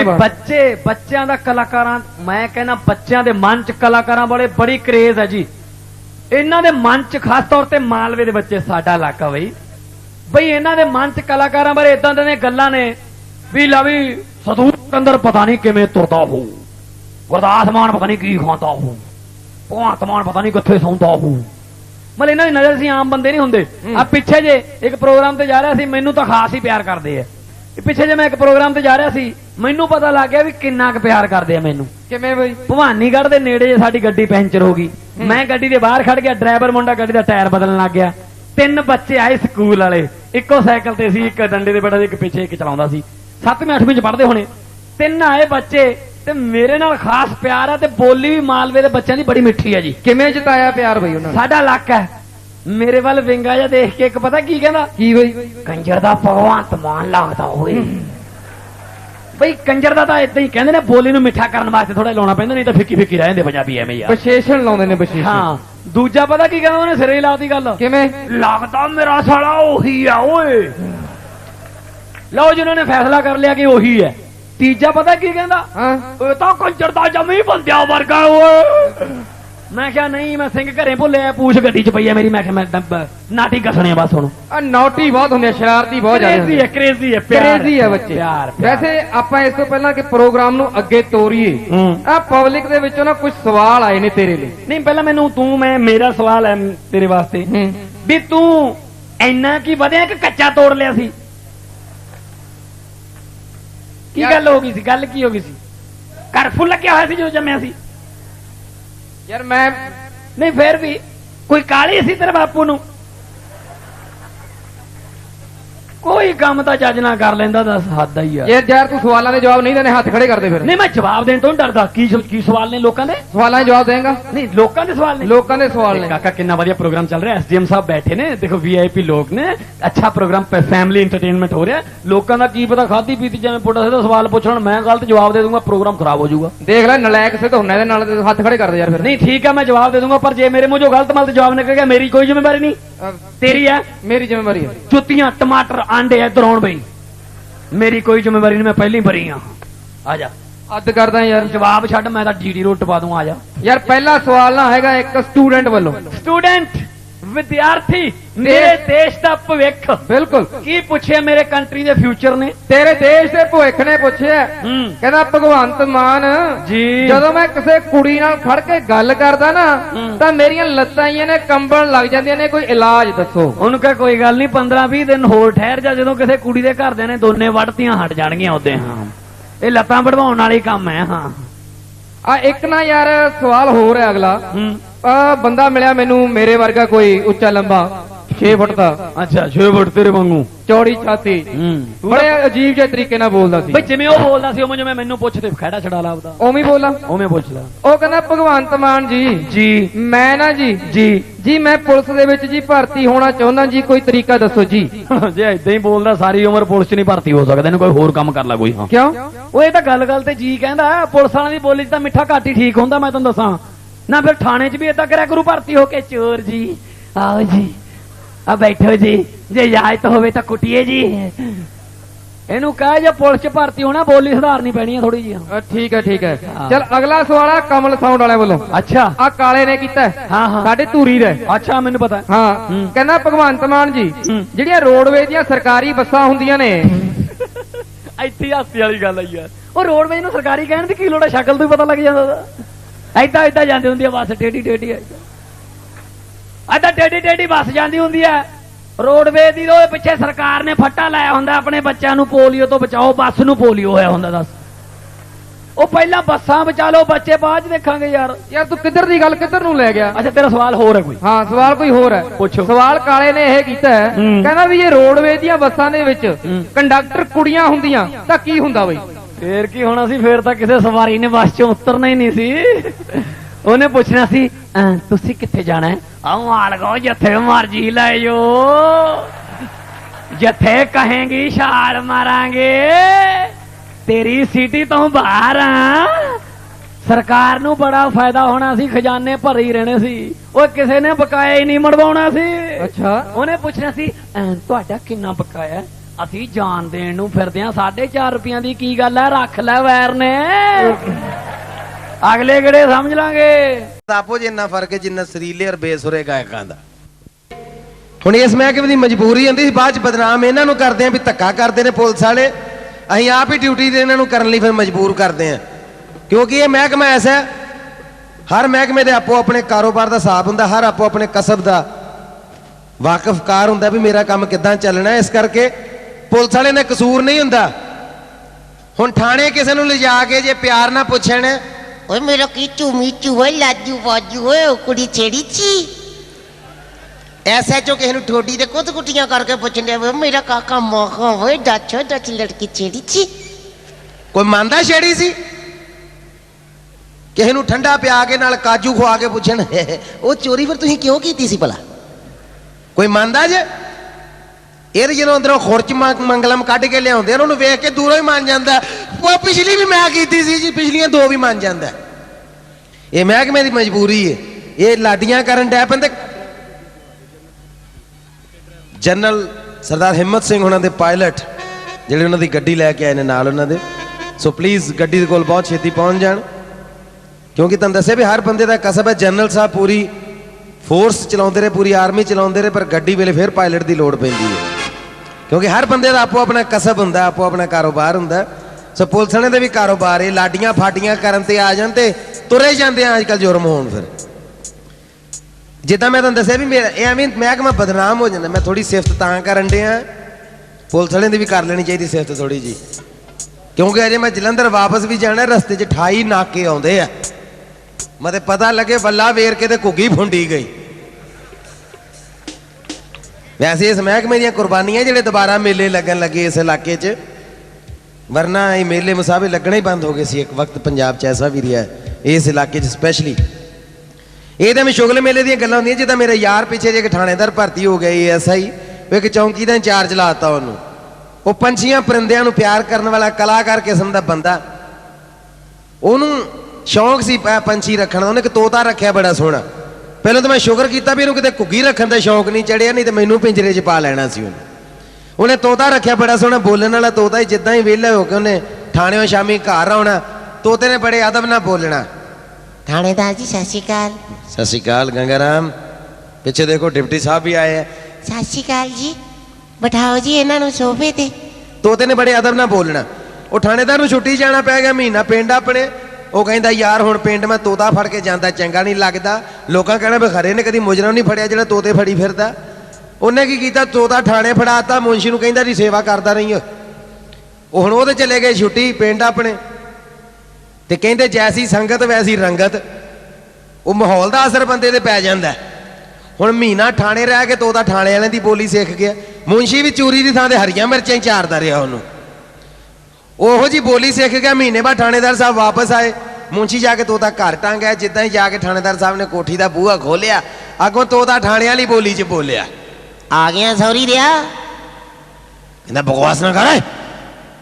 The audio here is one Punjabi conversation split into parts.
ਇਹ ਬੱਚੇ ਬੱਚਿਆਂ ਦਾ ਕਲਾਕਾਰਾਂ ਮੈਂ ਕਹਿੰਦਾ ਬੱਚਿਆਂ ਦੇ ਮਨ ਚ ਕਲਾਕਾਰਾਂ ਵਾਲੇ ਬੜੀ ਕਰੇਜ਼ ਹੈ ਜੀ। ਇਹਨਾਂ ਦੇ ਮਨ ਚ ਖਾਸ ਤੌਰ ਤੇ ਮਾਲਵੇ ਦੇ ਬੱਚੇ ਸਾਡਾ ਇਲਾਕਾ ਬਈ। ਬਈ ਇਹਨਾਂ ਦੇ ਮਨ ਚ ਕਲਾਕਾਰਾਂ ਬਾਰੇ ਇਦਾਂ ਦੇ ਨੇ ਗੱਲਾਂ ਨੇ ਵੀ ਲਵੀ ਸਤੂਤ ਅੰਦਰ ਪਤਾ ਨਹੀਂ ਕਿਵੇਂ ਤੁਰਦਾ ਹੋਊ। ਗੁਰਦਾਸ ਮਾਨ ਪਤਾ ਨਹੀਂ ਕੀ ਖਾਂਦਾ ਹੋਊ। ਭਗਵੰਤ ਮਾਨ ਪਤਾ ਨਹੀਂ ਕਿੱਥੇ ਸੌਂਦਾ ਹੋਊ। ਮਤਲਬ ਇਹਨਾਂ ਦੀ ਨਜ਼ਰ ਸੀ ਆਮ ਬੰਦੇ ਨਹੀਂ ਹੁੰਦੇ। ਆ ਪਿੱਛੇ ਜੇ ਇੱਕ ਪ੍ਰੋਗਰਾਮ ਤੇ ਜਾ ਰਿਹਾ ਸੀ ਮੈਨੂੰ ਤਾਂ ਖਾਸ ਹੀ ਪਿਆਰ ਕਰਦੇ ਆ। ਪਿੱਛੇ ਜੇ ਮੈਂ ਇੱਕ ਪ੍ਰੋਗਰਾਮ ਤੇ ਜਾ ਰਿਹਾ ਸੀ ਮੈਨੂੰ ਪਤਾ ਲੱਗ ਗਿਆ ਵੀ ਕਿੰਨਾ ਕੁ ਪਿਆਰ ਕਰਦੇ ਆ ਮੈਨੂੰ। ਕਿਵੇਂ ਬਈ? ਭਵਾਨੀਗੜ੍ਹ ਦੇ ਨੇੜੇ ਸਾਡੀ ਗੱਡੀ ਪੈਂਚਰ ਹੋ ਗਈ। ਮੈਂ ਗੱਡੀ ਦੇ ਬਾਹਰ ਖੜ ਗਿਆ ਡਰਾਈਵਰ ਮੁੰਡਾ ਗੱਡੀ ਦਾ ਟਾਇਰ ਬਦਲਣ ਲੱਗ ਗਿਆ। ਤਿੰਨ ਬੱਚੇ ਆਏ ਸਕੂਲ ਵਾਲੇ ਇੱਕੋ ਸਾਈਕਲ ਤੇ ਸੀ ਇੱਕ ਡੰਡੇ ਦੇ ਸੀ ਇੱਕ ਪਿੱਛੇ ਇੱਕ ਚਲਾਉਂਦਾ ਸੀ। 7ਵੀਂ 8ਵੀਂ ਚ ਪੜ੍ਹਦੇ ਹੋਣੇ। ਤਿੰਨ ਆਏ ਬੱਚੇ ਤੇ ਮੇਰੇ ਨਾਲ ਖਾਸ ਪਿਆਰ ਆ ਤੇ ਬੋਲੀ ਵੀ ਮਾਲਵੇ ਦੇ ਬੱਚਿਆਂ ਦੀ ਬੜੀ ਮਿੱਠੀ ਆ ਜੀ। ਕਿਵੇਂ ਜਿਤਾਇਆ ਪਿਆਰ ਬਈ ਉਹਨਾਂ ਨੇ? ਸਾਡਾ ਇਲਾਕਾ ਹੈ। ਮੇਰੇ ਵੱਲ ਵਿੰਗਾ ਜਿਹਾ ਦੇਖ ਕੇ ਇੱਕ ਪਤਾ ਕੀ ਕਹਿੰਦਾ? ਕੀ ਬਈ? ਕੰਜਰ ਦਾ ਭਗਵੰਤ ਮਾਨ ਲੱਗਦਾ ਓਏ। ਬਈ ਕੰਜਰ ਦਾ ਤਾਂ ਇਦਾਂ ਹੀ ਕਹਿੰਦੇ ਨੇ ਬੋਲੀ ਨੂੰ ਮਿੱਠਾ ਕਰਨ ਵਾਸਤੇ ਥੋੜਾ ਲਾਉਣਾ ਪੈਂਦਾ ਨਹੀਂ ਤਾਂ ਫਿੱਕੀ ਫਿੱਕੀ ਰਹਿ ਜਾਂਦੇ ਪੰਜਾਬੀ ਐਵੇਂ ਯਾਰ। ਵਿਸ਼ੇਸ਼ਣ ਲਾਉਂਦੇ ਨੇ ਵਿਸ਼ੇਸ਼ਣ। ਹਾਂ ਦੂਜਾ ਪਤਾ ਕੀ ਕਹਿੰਦਾ ਉਹਨੇ ਸਿਰੇ ਹੀ ਲਾਤੀ ਗੱਲ। ਕਿਵੇਂ? ਲੱਗਦਾ ਮੇਰਾ ਸਾਲਾ ਉਹੀ ਆ ਓਏ। ਲਓ ਜੀ ਉਹਨਾਂ ਨੇ ਫੈਸਲਾ ਕਰ ਲਿਆ ਕਿ ਉਹੀ ਹੈ। ਤੀਜਾ ਪਤਾ ਕੀ ਕਹਿੰਦਾ? ਹਾਂ। ਇਹ ਤਾਂ ਕੰਜਰ ਦਾ ਜਮੀ ਬੰਦਿਆ ਵਰਗਾ ਓਏ। ਮੈਂ ਕਿਹਾ ਨਹੀਂ ਮੈਂ ਸਿੰਘ ਘਰੇ ਭੁੱਲਿਆ ਪੂਛ ਗੱਡੀ 'ਚ ਪਈ ਹੈ ਮੇਰੀ। ਮੈਂ ਕਿਹਾ ਮੈਂ ਨਾਟੀ ਕੱਸਣੇ ਆ ਬਸ ਹੁਣ। ਆ ਨੌਟੀ ਬਹੁਤ ਹੁੰਦੇ ਆ ਸ਼ਰਾਰਤੀ ਬਹੁਤ ਜ਼ਿਆਦਾ ਕ੍ਰੇਜ਼ੀ ਹੈ ਕ੍ਰੇਜ਼ੀ ਹੈ ਪਿਆਰ ਕ੍ਰੇਜ਼ੀ ਹੈ ਬੱਚੇ। ਪਿਆਰ। ਵੈਸੇ ਆਪਾਂ ਇਸ ਤੋਂ ਪਹਿਲਾਂ ਕਿ ਪ੍ਰੋਗਰਾਮ ਨੂੰ ਅੱਗੇ ਤੋਰੀਏ ਆ ਪਬਲਿਕ ਦੇ ਵਿੱਚੋਂ ਨਾ ਕੁਝ ਸਵਾਲ ਆਏ ਨੇ ਤੇਰੇ ਲਈ। ਨਹੀਂ ਪਹਿਲਾਂ ਮੈਨੂੰ ਤੂੰ ਮੈਂ ਮੇਰਾ ਸਵਾਲ ਹੈ ਤੇਰੇ ਵਾਸਤੇ। ਵੀ ਤੂੰ ਇੰਨਾ ਕੀ ਵਧਿਆ ਕਿ ਕੱਚਾ ਤੋੜ ਲਿਆ ਸੀ? ਕੀ ਗੱਲ ਹੋ ਗਈ ਸੀ? ਗੱਲ ਕੀ ਹੋ ਗਈ ਸੀ? ਕਰਫੂ ਲੱਗਿਆ ਹੋਇਆ ਸੀ ਜਦੋਂ ਜੰਮਿਆ ਸੀ? ਯਾਰ ਮੈਂ ਨਹੀਂ ਫੇਰ ਵੀ ਕੋਈ ਕਾਲੀ ਸੀ ਤੇਰੇ ਬਾਪੂ ਨੂੰ? ਕੋਈ ਕੰਮ ਤਾਂ ਚੱਜ ਨਾ ਕਰ ਲੈਂਦਾ ਦੱਸ ਹੱਦ ਹੀ ਆ ਯਾਰ। ਯਾਰ ਤੂੰ ਸਵਾਲਾਂ ਦੇ ਜਵਾਬ ਨਹੀਂ ਦੇਣੇ ਹੱਥ ਖੜੇ ਕਰਦੇ ਫਿਰ। ਨਹੀਂ ਮੈਂ ਜਵਾਬ ਦੇਣ ਤੋਂ ਨੀ ਡਰਦਾ। ਕੀ ਕੀ ਸਵਾਲ ਨੇ ਲੋਕਾਂ ਦੇ? ਸਵਾਲਾਂ ਦੇ ਜਵਾਬ ਦੇਂਗਾ। ਨਹੀਂ ਲੋਕਾਂ ਦੇ ਸਵਾਲ ਨੇ। ਲੋਕਾਂ ਦੇ ਸਵਾਲ ਨੇ। ਕਾਕਾ ਕਿੰਨਾ ਵਧੀਆ ਪ੍ਰੋਗਰਾਮ ਚੱਲ ਰਿਹਾ। ਐਸਡੀਐਮ ਸਾਹਿਬ ਬੈਠੇ ਨੇ। ਦੇਖੋ ਵੀਆਈਪੀ ਲੋਕ ਨੇ। ਅੱਛਾ ਪ੍ਰੋਗਰਾਮ ਫੈਮਿਲੀ ਐਂਟਰਟੇਨਮੈਂਟ ਹੋ ਰਿਹਾ। ਲੋਕਾਂ ਦਾ ਕੀ ਪਤਾ ਖਾਦੀ ਪੀਤੀ ਜਿਵੇਂ ਪੁੱਟਾ ਸਿੱਧਾ ਸਵਾਲ ਪੁੱਛਣ। ਮੈਂ ਗਲਤ ਜਵਾਬ ਦੇ ਦੂੰਗਾ ਪ੍ਰੋਗਰਾਮ ਖਰਾਬ ਹੋ ਜਾਊਗਾ। ਦੇਖ ਲੈ ਨਲਾਇਕ ਸੇ ਤਾਂ ਹੁੰਨਾ ਇਹਦੇ ਨਾਲ ਤੇ ਹੱਥ ਖੜੇ ਕਰਦੇ ਯਾਰ ਫਿਰ। ਨਹੀਂ ਠੀਕ ਹੈ ਮੈਂ ਜਵਾਬ ਦੇ ਦੂੰਗਾ ਪਰ ਜੇ ਮੇਰੇ ਮੂੰਹ ਗਲਤ ਮਲਤ ਜਵਾਬ ਨਿਕਲ ਗਿਆ ਮੇਰੀ ਕੋਈ ਜ਼ਿੰਮੇਵਾਰੀ ਨਹੀਂ। ਤੇਰੀ ਹੈ ਮੇਰੀ ਜ਼ਿੰਮੇਵਾਰੀ ਹੈ ਜੁੱਤੀਆਂ ਟਮਾਟਰ ਆਂਡੇ ਇੱਧਰ ਆਉਣ ਬਈ। ਮੇਰੀ ਕੋਈ ਜ਼ਿੰਮੇਵਾਰੀ ਨਹੀਂ ਮੈਂ ਪਹਿਲੀ ਭਰੀ ਆ। ਆ ਜਾ। ਹੱਦ ਕਰਦਾ ਯਾਰ। ਜਵਾਬ ਛੱਡ ਮੈਂ ਤਾਂ ਜੀਡੀ ਰੋਟ ਪਾ ਦੂੰ ਆ ਜਾ। ਯਾਰ ਪਹਿਲਾ ਸਵਾਲ ਨਾ ਹੈਗਾ ਇੱਕ ਸਟੂਡੈਂਟ ਵੱਲੋਂ। ਸਟੂਡੈਂਟ! ਵਿਦਿਆਰਥੀ ਮੇਰੇ ਦੇਸ਼ ਦਾ ਭਵਿੱਖ। ਬਿਲਕੁਲ। ਕੀ ਪੁੱਛਿਆ ਮੇਰੇ ਕੰਟਰੀ ਦੇ ਫਿਊਚਰ ਨੇ? ਤੇਰੇ ਦੇਸ਼ ਦੇ ਭਵਿੱਖ ਨੇ ਪੁੱਛਿਆ। ਕਹਿੰਦਾ ਭਗਵੰਤ ਮਾਨ ਜੀ। ਜਦੋਂ ਮੈਂ ਕਿਸੇ ਕੁੜੀ ਨਾਲ ਖੜ ਕੇ ਗੱਲ ਕਰਦਾ ਨਾ। ਤਾਂ ਮੇਰੀਆਂ ਲੱਤਾਂ ਹੀ ਨੇ ਕੰਬਣ ਲੱਗ ਜਾਂਦੀਆਂ ਨੇ ਕੋਈ ਇਲਾਜ ਦੱਸੋ। ਉਹਨੂੰ ਕਹ ਕੋਈ ਗੱਲ ਨਹੀਂ 15 20 ਦਿਨ ਹੋਰ ਠਹਿਰ ਜਾ ਜਦੋਂ ਕਿਸੇ ਕੁੜੀ ਦੇ ਘਰਦਿਆਂ ਨੇ ਦੋਨੇ ਵੱਢਤੀਆਂ ਹਟ ਜਾਣਗੀਆਂ ਉਹਦੇ। ਹਾਂ। ਇਹ ਲੱਤਾਂ ਵੜਵਾਉਣ ਵਾਲੀ ਕੰਮ ਹੈ ਹਾਂ। ਆ ਇੱਕ ਨਾ ਯਾਰ ਸਵਾਲ ਹੋਰ ਹੈ ਅਗਲਾ। ਹੂੰ। ਆ ਬੰਦਾ ਮਿਲਿਆ ਮੈਨੂੰ ਮੇਰੇ ਵਰਗਾ ਕੋਈ ਉੱਚਾ ਲੰਬਾ 6 ਫੁੱਟ ਦਾ। ਅੱਛਾ 6 ਫੁੱਟ ਤੇਰੇ ਵਾਂਗੂ। ਚੌੜੀ ਛਾਤੀ ਹੂੰ। ਬੜੇ ਅਜੀਬ ਜਿਹੇ ਤਰੀਕੇ ਨਾਲ ਬੋਲਦਾ ਸੀ। ਬਈ ਜਿਵੇਂ ਉਹ ਬੋਲਦਾ ਸੀ ਉਹ ਜਿਵੇਂ ਮੈਨੂੰ ਪੁੱਛਦੇ ਖੜਾ ਛੜਾ ਲਾਉਦਾ ਉਵੇਂ ਹੀ ਬੋਲਾ ਉਵੇਂ ਪੁੱਛ ਲੈ। ਉਹ ਕਹਿੰਦਾ ਭਗਵੰਤ ਮਾਨ ਜੀ ਜੀ। ਮੈਂ ਨਾ ਜੀ ਜੀ ਜੀ ਮੈਂ ਪੁਲਿਸ ਦੇ ਵਿੱਚ ਜੀ ਭਰਤੀ ਹੋਣਾ ਚਾਹੁੰਦਾ ਜੀ ਕੋਈ ਤਰੀਕਾ ਦੱਸੋ ਜੀ? ਜੇ ਇਦਾਂ ਹੀ ਬੋਲਦਾ ਸਾਰੀ ਉਮਰ ਪੁਲਿਸ 'ਚ ਨਹੀਂ ਭਰਤੀ ਹੋ ਸਕਦਾ ਇਹਨੂੰ ਕੋਈ ਹੋਰ ਕੰਮ ਕਰ ਲੈ ਕੋਈ ਹਾਂ। ਕਿਉਂ? ਉਹ ਇਹ ਤਾਂ ਗੱਲ ਗੱਲ ਤੇ ਜੀ ਕਹਿੰਦਾ ਪੁਲਿਸ ਵਾਲਿਆਂ ਦੀ ਬੋਲੀ 'ਚ ਤਾਂ ਮਿੱਠਾ ਘੱਟ ਹੀ ਠੀਕ ਹੁੰਦਾ ਮੈਂ ਤੁਹਾਨੂੰ ਦੱਸਾਂ। ਨਾ ਫਿਰ ਥਾਣੇ 'ਚ ਵੀ ਏਦਾਂ ਕਰਿਆ ਕਰੂ ਭਰਤੀ ਹੋ ਕੇ ਚੋਰ ਜੀ। ਆਓ ਜੀ। ਆ ਬੈਠੋ ਜੀ। ਜੇ ਇਜਾਜ਼ਤ ਹੋਵੇ ਤਾਂ ਕੁੱਟੀਏ ਜੀ। ਇਹਨੂੰ ਕਹੇ ਜੇ ਪੁਲਿਸ 'ਚ ਭਰਤੀ ਹੋਣਾ ਬੋਲੀ ਸੁਧਾਰਨੀ ਪੈਣੀ ਆ ਥੋੜੀ ਜਿਹੀ। ਅ, ਠੀਕ ਹੈ ਠੀਕ ਹੈ। ਚਲ ਅਗਲਾ ਸਵਾਲ ਆ ਕਮਲ ਸਾਊਂਡ ਵਾਲਿਆਂ ਵੱਲੋਂ। ਅੱਛਾ। ਆ ਕਾਲੇ ਨੇ ਕੀਤਾ ਹੈ। ਹਾਂ ਹਾਂ। ਸਾਡੇ ਧੂਰੀ ਦਾ ਹੈ। ਅੱਛਾ ਮੈਨੂੰ ਪਤਾ। ਹਾਂ। ਕਹਿੰਦਾ ਭਗਵੰਤ ਮਾਨ ਜੀ ਹੂੰ। ਜਿਹੜੀਆਂ ਰੋਡਵੇ ਦੀਆਂ ਸਰਕਾਰੀ ਬੱਸਾਂ ਹੁੰਦੀਆਂ ਨੇ। ਇੱਥੇ ਹਾਸੀ ਵਾਲੀ ਗੱਲ ਆਈ ਆ ਉਹ ਰੋਡਵੇਜ ਨੂੰ ਸਰਕਾਰੀ ਕਹਿਣ ਦੀ ਕੀ ਲੋੜ ਹੈ ਸ਼ਕਲ ਤੋਂ ਹੀ ਪਤਾ ਲੱਗ ਜਾਂਦਾ ਉਹਦਾ। ਐਦਾਂ ਐਦਾਂ ਜਾਂਦੀ ਹੁੰਦੀ ਆ ਬੱਸ ਟੇਢੀ ਟੇਢੀ। ਐਦਾਂ ਟੇਢੀ ਟੇਢੀ ਬੱਸ ਜਾਂਦੀ ਹੁੰਦੀ ਆ। ਰੋਡਵੇ ਦੀ ਉਹ ਪਿੱਛੇ ਸਰਕਾਰ ਨੇ ਫੱਟਾ ਲਾਇਆ ਹੁੰਦਾ ਆਪਣੇ ਬੱਚਿਆਂ ਨੂੰ ਪੋਲੀਓ ਤੋਂ ਬਚਾਓ ਬੱਸ ਨੂੰ ਪੋਲੀਓ ਹੋਇਆ ਹੁੰਦਾ ਦੱਸ। ਉਹ ਪਹਿਲਾਂ ਬੱਸਾਂ ਬਚਾ ਲਓ ਬੱਚੇ ਬਾਅਦ ਦੇਖਾਂਗੇ ਯਾਰ। ਯਾਰ ਤੂੰ ਕਿੱਧਰ ਦੀ ਗੱਲ ਕਿੱਧਰ ਨੂੰ ਲੈ ਗਿਆ? ਅੱਛਾ ਤੇਰਾ ਸਵਾਲ ਹੋਰ ਹੈ ਕੋਈ? ਹਾਂ ਸਵਾਲ ਕੋਈ ਹੋਰ ਹੈ। ਪੁੱਛੋ। ਸਵਾਲ ਕਾਲੇ ਨੇ ਇਹ ਕੀਤਾ ਹੈ। ਕਹਿੰਦਾ ਵੀ ਇਹ ਰੋਡਵੇ ਦੀਆਂ ਬੱਸਾਂ ਦੇ ਵਿੱਚ। ਕੰਡਕਟਰ ਕੁੜੀਆਂ ਹੁੰਦੀਆਂ ਤਾਂ ਕੀ ਹੁੰਦਾ ਬਈ? ਫੇਰ ਕੀ ਹੋਣਾ ਸੀ? ਫੇਰ ਤਾਂ ਕਿਸੇ ਸਵਾਰੀ ਨੇ ਬੱਸ ਚੋਂ ਉਤਰਨਾ ਹੀ ਨਹੀਂ ਸੀ। ਉਹਨੇ ਪੁੱਛਣਾ ਸੀ "ਅਹ, ਤੁਸੀਂ ਕਿੱਥੇ ਜਾਣਾ ਹੈ? ਆ ਮਾਲ ਗੋ ਜਿੱਥੇ ਮਰਜ਼ੀ ਲੈ ਜੋ ਜਿੱਥੇ ਕਹੇਂਗੀ ਛਾਲ ਮਾਰਾਂਗੇ। ਤੇਰੀ ਸਿਟੀ ਤੋਂ ਬਾਹਰ ਆ। ਸਰਕਾਰ ਨੂੰ ਬੜਾ ਫਾਇਦਾ ਹੋਣਾ ਸੀ ਖਜ਼ਾਨੇ ਭਰੇ ਹੀ ਰਹਿਣੇ ਸੀ। ਉਹ ਕਿਸੇ ਨੇ ਬਕਾਇਆ ਹੀ ਨਹੀਂ ਮੜਵਾਉਣਾ ਸੀ। ਅੱਛਾ। ਉਹਨੇ ਪੁੱਛਣਾ ਸੀ "ਅਹ, ਤੁਹਾਡਾ ਕਿੰਨਾ ਬਕਾਇਆ ਹੈ?" ਅਸੀਂ ਜਾਣ ਦੇਣ ਨੂੰ ਫਿਰਦੇ ਆ 4.5 ਰੁਪਈਆਂ ਦੀ ਕੀ ਗੱਲ ਐ ਰੱਖ ਲੈ ਵੈਰ ਨੇ। ਅਗਲੇ ਗੜੇ ਸਮਝ ਲਾਂਗੇ। ਆਪੋ ਜਿੰਨਾ ਫ਼ਰਕ ਹੈ ਜਿੰਨਾ ਸਰੀਲੇ ਔਰ ਬੇਸੁਰੇ ਗਾਇਕਾਂ ਦਾ। ਹੁਣ ਇਸ ਮਹਿਕਮੇ ਦੀ ਮਜਬੂਰੀ ਹੁੰਦੀ ਸੀ, ਬਾਅਦ ਚ ਬਦਨਾਮ ਇਹਨਾਂ ਨੂੰ ਕਰਦੇ ਆ ਵੀ ਧੱਕਾ ਕਰਦੇ ਨੇ ਪੁਲਿਸ ਵਾਲੇ। ਅਸੀਂ ਆਪ ਹੀ ਡਿਊਟੀ ਦੇ ਇਹਨਾਂ ਨੂੰ ਕਰਨ ਲਈ ਫਿਰ ਮਜਬੂਰ ਕਰਦੇ ਆ ਕਿਉਂਕਿ ਇਹ ਮਹਿਕਮਾ ਐਸਾ ਹੈ, ਹਰ ਮਹਿਕਮੇ ਦੇ ਆਪੋ ਆਪਣੇ ਕਾਰੋਬਾਰ ਦਾ ਹਿਸਾਬ ਹੁੰਦਾ, ਹਰ ਆਪੋ ਆਪਣੇ ਕਸਬ ਦਾ ਵਾਕਫਕਾਰ ਹੁੰਦਾ ਵੀ ਮੇਰਾ ਕੰਮ ਕਿੱਦਾਂ ਚੱਲਣਾ ਇਸ ਕਰਕੇ ਪੁਲਿਸ ਵਾਲੇ ਨੇ ਕਸੂਰ ਨਹੀਂ ਹੁੰਦਾ। ਹੁਣ ਥਾਣੇ ਕਿਸੇ ਨੂੰ ਲਿਜਾ ਕੇ ਜੇ ਪਿਆਰ ਨਾਲ ਪੁੱਛਣ ਓਏ ਮੇਰਾ ਕੀਚੂ ਮੀਚੂ ਓਏ ਲਾਜੂ ਬਾਜੂ ਓਏ ਉਹ ਕੁੜੀ ਛੇੜੀ ਚੀ। ਐਸਐਚਓ ਕਿਸੇ ਨੂੰ ਠੋਡੀ ਦੇ ਕੁੱਤ ਕੁੱਟੀਆਂ ਕਰਕੇ ਪੁੱਛਣਦੇ ਓਏ ਮੇਰਾ ਕਾਕਾ ਮੋਖਾ ਓਏ ਡਾਚੋ ਡਾਚ ਲੜਕੀ ਛੇੜੀ ਚੀ। ਕੋਈ ਮੰਨਦਾ ਛੇੜੀ ਸੀ? ਕਿਸੇ ਨੂੰ ਠੰਡਾ ਪਿਆ ਕੇ ਨਾਲ ਕਾਜੂ ਖਵਾ ਕੇ ਪੁੱਛਣ ਉਹ ਚੋਰੀ ਫਿਰ ਤੁਸੀਂ ਕਿਉਂ ਕੀਤੀ ਸੀ ਭਲਾ? ਕੋਈ ਮੰਨਦਾ ਜੇ? ਇਹ ਜਦੋਂ ਅੰਦਰੋਂ ਖੁਰਚ ਮੰਗ- ਮੰਗਲਮ ਕੱਢ ਕੇ ਲਿਆਉਂਦੇ ਆ, ਉਹਨੂੰ ਵੇਖ ਕੇ ਦੂਰੋਂ ਹੀ ਮੰਨ ਜਾਂਦਾ। ਉਹ ਪਿਛਲੀ ਵੀ ਮੈਂ ਕੀਤੀ ਸੀ ਜੀ, ਪਿਛਲੀਆਂ ਦੋ ਵੀ ਮੰਨ ਜਾਂਦਾ। ਇਹ ਮਹਿਕਮੇ ਦੀ ਮਜਬੂਰੀ ਹੈ ਇਹ ਲਾਡੀਆਂ ਕਰਨ ਡੈ ਪੈਂਦੇ। ਜਨਰਲ ਸਰਦਾਰ ਹਿੰਮਤ ਸਿੰਘ ਉਹਨਾਂ ਦੇ ਪਾਇਲਟ, ਜਿਹੜੇ ਉਹਨਾਂ ਦੀ ਗੱਡੀ ਲੈ ਕੇ ਆਏ ਨੇ ਨਾਲ ਉਹਨਾਂ ਦੇ। ਸੋ ਪਲੀਜ਼ ਗੱਡੀ ਦੇ ਕੋਲ ਬਹੁਤ ਛੇਤੀ ਪਹੁੰਚ ਜਾਣ। ਕਿਉਂਕਿ ਤੁਹਾਨੂੰ ਦੱਸਿਆ ਵੀ ਹਰ ਬੰਦੇ ਦਾ ਕਸਬ ਹੈ, ਜਨਰਲ ਸਾਹਿਬ ਪੂਰੀ ਫੋਰਸ ਚਲਾਉਂਦੇ ਰਹੇ, ਪੂਰੀ ਆਰਮੀ ਚਲਾਉਂਦੇ ਰਹੇ, ਪਰ ਗੱਡੀ ਵੇਲੇ ਫਿਰ ਪਾਇਲਟ ਦੀ ਲੋੜ ਪੈਂਦੀ ਹੈ ਕਿਉਂਕਿ ਹਰ ਬੰਦੇ ਦਾ ਆਪੋ ਆਪਣਾ ਕਸਬ ਹੁੰਦਾ, ਆਪੋ ਆਪਣਾ ਕਾਰੋਬਾਰ ਹੁੰਦਾ। ਸੋ ਪੁਲਿਸ ਵਾਲਿਆਂ ਦੇ ਵੀ ਕਾਰੋਬਾਰ ਹੈ ਲਾਡੀਆਂ ਫਾਟੀਆਂ ਕਰਨ ਤੇ ਆ ਜਾਣ ਤੇ ਤੁਰੇ ਜਾਂਦੇ ਆ ਅੱਜ ਕੱਲ ਜੁਰਮ ਹੋਣ ਫਿਰ। ਜਿੱਦਾਂ ਮੈਂ ਤੁਹਾਨੂੰ ਦੱਸਿਆ ਵੀ ਮੇਰਾ, ਇਹ ਐਵੇਂ ਮਹਿਕਮਾ ਬਦਨਾਮ ਹੋ ਜਾਂਦਾ, ਮੈਂ ਥੋੜੀ ਸਿਫਤ ਤਾਂ ਕਰਨ ਡਿਆ। ਪੁਲਿਸ ਵਾਲਿਆਂ ਦੀ ਵੀ ਕਰ ਲੈਣੀ ਚਾਹੀਦੀ ਸਿਫਤ ਥੋੜੀ ਜੀ ਕਿਉਂਕਿ ਅਜੇ ਮੈਂ ਜਲੰਧਰ ਵਾਪਸ ਵੀ ਜਾਣਾ, ਰਸਤੇ 'ਚ 28 ਨਾਕੇ ਆਉਂਦੇ ਆ। ਮਤੇ ਪਤਾ ਲੱਗੇ ਬੱਲਾ ਵੇਰ ਕੇ ਤੇ ਘੁੱਗੀ ਫੁੰਡੀ ਗਈ। ਵੈਸੇ ਇਸ ਮਹਿਕਮੇ ਦੀਆਂ ਕੁਰਬਾਨੀਆਂ ਜਿਹੜੇ ਦੁਬਾਰਾ ਮੇਲੇ ਲੱਗਣ ਲੱਗੇ ਇਸ ਇਲਾਕੇ 'ਚ, ਵਰਨਾ ਇਹ ਮੇਲੇ ਮੁਸਾਬੇ ਲੱਗਣੇ ਹੀ ਬੰਦ ਹੋ ਗਏ ਸੀ ਇੱਕ ਵਕਤ ਪੰਜਾਬ 'ਚ, ਐਸਾ ਵੀ ਰਿਹਾ ਇਸ ਇਲਾਕੇ 'ਚ ਸਪੈਸ਼ਲੀ ਇਹ ਤਾਂ ਮੈਂ ਸ਼ੁਗਲ ਮੇਲੇ ਦੀਆਂ ਗੱਲਾਂ ਹੁੰਦੀਆਂ, ਜਿੱਦਾਂ ਮੇਰਾ ਯਾਰ ਪਿੱਛੇ ਜੇ ਇੱਕ ਥਾਣੇਦਾਰ ਭਰਤੀ ਹੋ ਗਿਆ ਐਸਆਈ ਉਹ ਇੱਕ ਚੌਂਕੀ ਦਾ ਇੰਚਾਰਜ ਲਾਤਾ ਉਹਨੂੰ। ਉਹ ਪੰਛੀਆਂ ਪਰਿੰਦਿਆਂ ਨੂੰ ਪਿਆਰ ਕਰਨ ਵਾਲਾ ਕਲਾਕਾਰ ਕਿਸਮ ਦਾ ਬੰਦਾ। ਉਹਨੂੰ ਸ਼ੌਂਕ ਸੀ ਪੰਛੀ ਰੱਖਣ ਦਾ, ਉਹਨੇ ਇੱਕ ਤੋਤਾ ਰੱਖਿਆ ਬੜਾ ਸੋਹਣਾ। ਪਹਿਲਾਂ ਤਾਂ ਮੈਂ ਸ਼ੁਕਰ ਕੀਤਾ ਵੀ ਇਹਨੂੰ ਕਿਤੇ ਘੁੱਗੀ ਰੱਖਣ ਦਾ ਸ਼ੌਂਕ ਨਹੀਂ ਚੜਿਆ ਨਹੀਂ ਤੇ ਮੈਨੂੰ ਪਿੰਜਰੇ 'ਚ ਪਾ ਲੈਣਾ ਸੀ ਉਹਨੇ। ਉਹਨੇ ਤੋਤਾ ਰੱਖਿਆ ਬੜਾ ਸੋਹਣਾ ਬੋਲਣ ਵਾਲਾ ਤੋਤਾ ਹੀ ਜਿੱਦਾਂ ਹੀ ਵਿਹਲਾ ਹੋ ਕੇ ਉਹਨੇ ਥਾਣਿਓਂ ਸ਼ਾਮੀ ਘਰ ਆਉਣਾ ਤੋਤੇ ਨੇ ਬੜੇ ਅਦਬ ਨਾਲ ਬੋਲਣਾ। ਥਾਣੇਦਾਰ ਜੀ ਸਤਿ ਸ਼੍ਰੀ ਅਕਾਲ। ਸਤਿ ਸ਼੍ਰੀ ਅਕਾਲ ਗੰਗਾਰਾਮ। ਪਿੱਛੇ ਦੇਖੋ ਡਿਪਟੀ ਸਾਹਿਬ ਵੀ ਆਏ ਹੈ ਸਤਿ ਸ਼੍ਰੀ ਅਕਾਲ ਜੀ। ਬਿਠਾਓ ਜੀ ਇਹਨਾਂ ਨੂੰ ਸੋਫੇ ਤੇ। ਤੋਤੇ ਨੇ ਬੜੇ ਅਦਬ ਨਾਲ ਬੋਲਣਾ। ਉਹ ਥਾਣੇਦਾਰ ਨੂੰ ਛੁੱਟੀ ਜਾਣਾ ਪੈ ਗਿਆ ਮਹੀਨਾ ਪਿੰਡ ਆਪਣੇ। ਉਹ ਕਹਿੰਦਾ, ਯਾਰ, ਹੁਣ ਪਿੰਡ ਮੈਂ ਤੋਤਾ ਫੜ ਕੇ ਜਾਂਦਾ, ਚੰਗਾ ਨਹੀਂ ਲੱਗਦਾ। ਲੋਕਾਂ ਕਹਿਣਾ ਵੀ ਖਰੇ ਨੇ, ਕਦੀ ਮੁਜਰਮ ਨਹੀਂ ਫੜਿਆ ਜਿਹੜਾ ਤੋਤੇ ਫੜੀ ਫਿਰਦਾ। ਉਹਨੇ ਕੀ ਕੀਤਾ? ਤੋਤਾ ਥਾਣੇ ਫੜਾਤਾ ਮੁੰਸ਼ੀ ਨੂੰ ਕਹਿੰਦਾ, ਜੀ, ਸੇਵਾ ਕਰਦਾ ਰਹੀ ਉਹ ਹੁਣ ਉਹਦੇ ਚਲੇ ਗਏ ਛੁੱਟੀ, ਪਿੰਡ ਆਪਣੇ। ਤੇ ਕਹਿੰਦੇ, ਜੈਸੀ ਸੰਗਤ, ਵੈਸੀ ਰੰਗਤ। ਉਹ ਮਾਹੌਲ ਦਾ ਅਸਰ ਬੰਦੇ ਤੇ ਪੈ ਜਾਂਦਾ। ਹੁਣ ਮਹੀਨਾ ਥਾਣੇ ਰਹਿ ਕੇ ਤੋਤਾ ਥਾਣੇ ਵਾਲਿਆਂ ਦੀ ਬੋਲੀ ਸਿੱਖ ਗਿਆ। ਮੁੰਸ਼ੀ ਵੀ ਚੂਰੀ ਦੀ ਥਾਂ ਤੇ ਹਰੀਆਂ ਮਿਰਚਾਂ ਹੀ ਚਾਰਦਾ ਰਿਹਾ ਉਹਨੂੰ। ਉਹੋ ਜੀ ਬੋਲੀ ਸਿੱਖ ਗਿਆ ਮਹੀਨੇ ਬਾਅਦ ਥਾਣੇਦਾਰ ਸਾਹਿਬ ਵਾਪਸ ਆਏ। ਮੁੰਸ਼ੀ ਜਾ ਕੇ ਤੋਤਾ ਘਰ ਟੰਗਿਆ ਜਿੱਦਾਂ ਹੀ ਜਾ ਕੇ ਥਾਣੇਦਾਰ ਸਾਹਿਬ ਨੇ ਕੋਠੀ ਦਾ ਬੂਹਾ ਖੋਲਿਆ ਅੱਗੋਂ ਤੋਤਾ ਥਾਣੇ ਵਾਲੀ ਬੋਲੀ 'ਚ ਬੋਲਿਆ। ਆ ਗਿਆ ਸੌਰੀ ਰਿਆ। ਕਹਿੰਦਾ ਬਕਵਾਸ ਨਾ ਕਰ।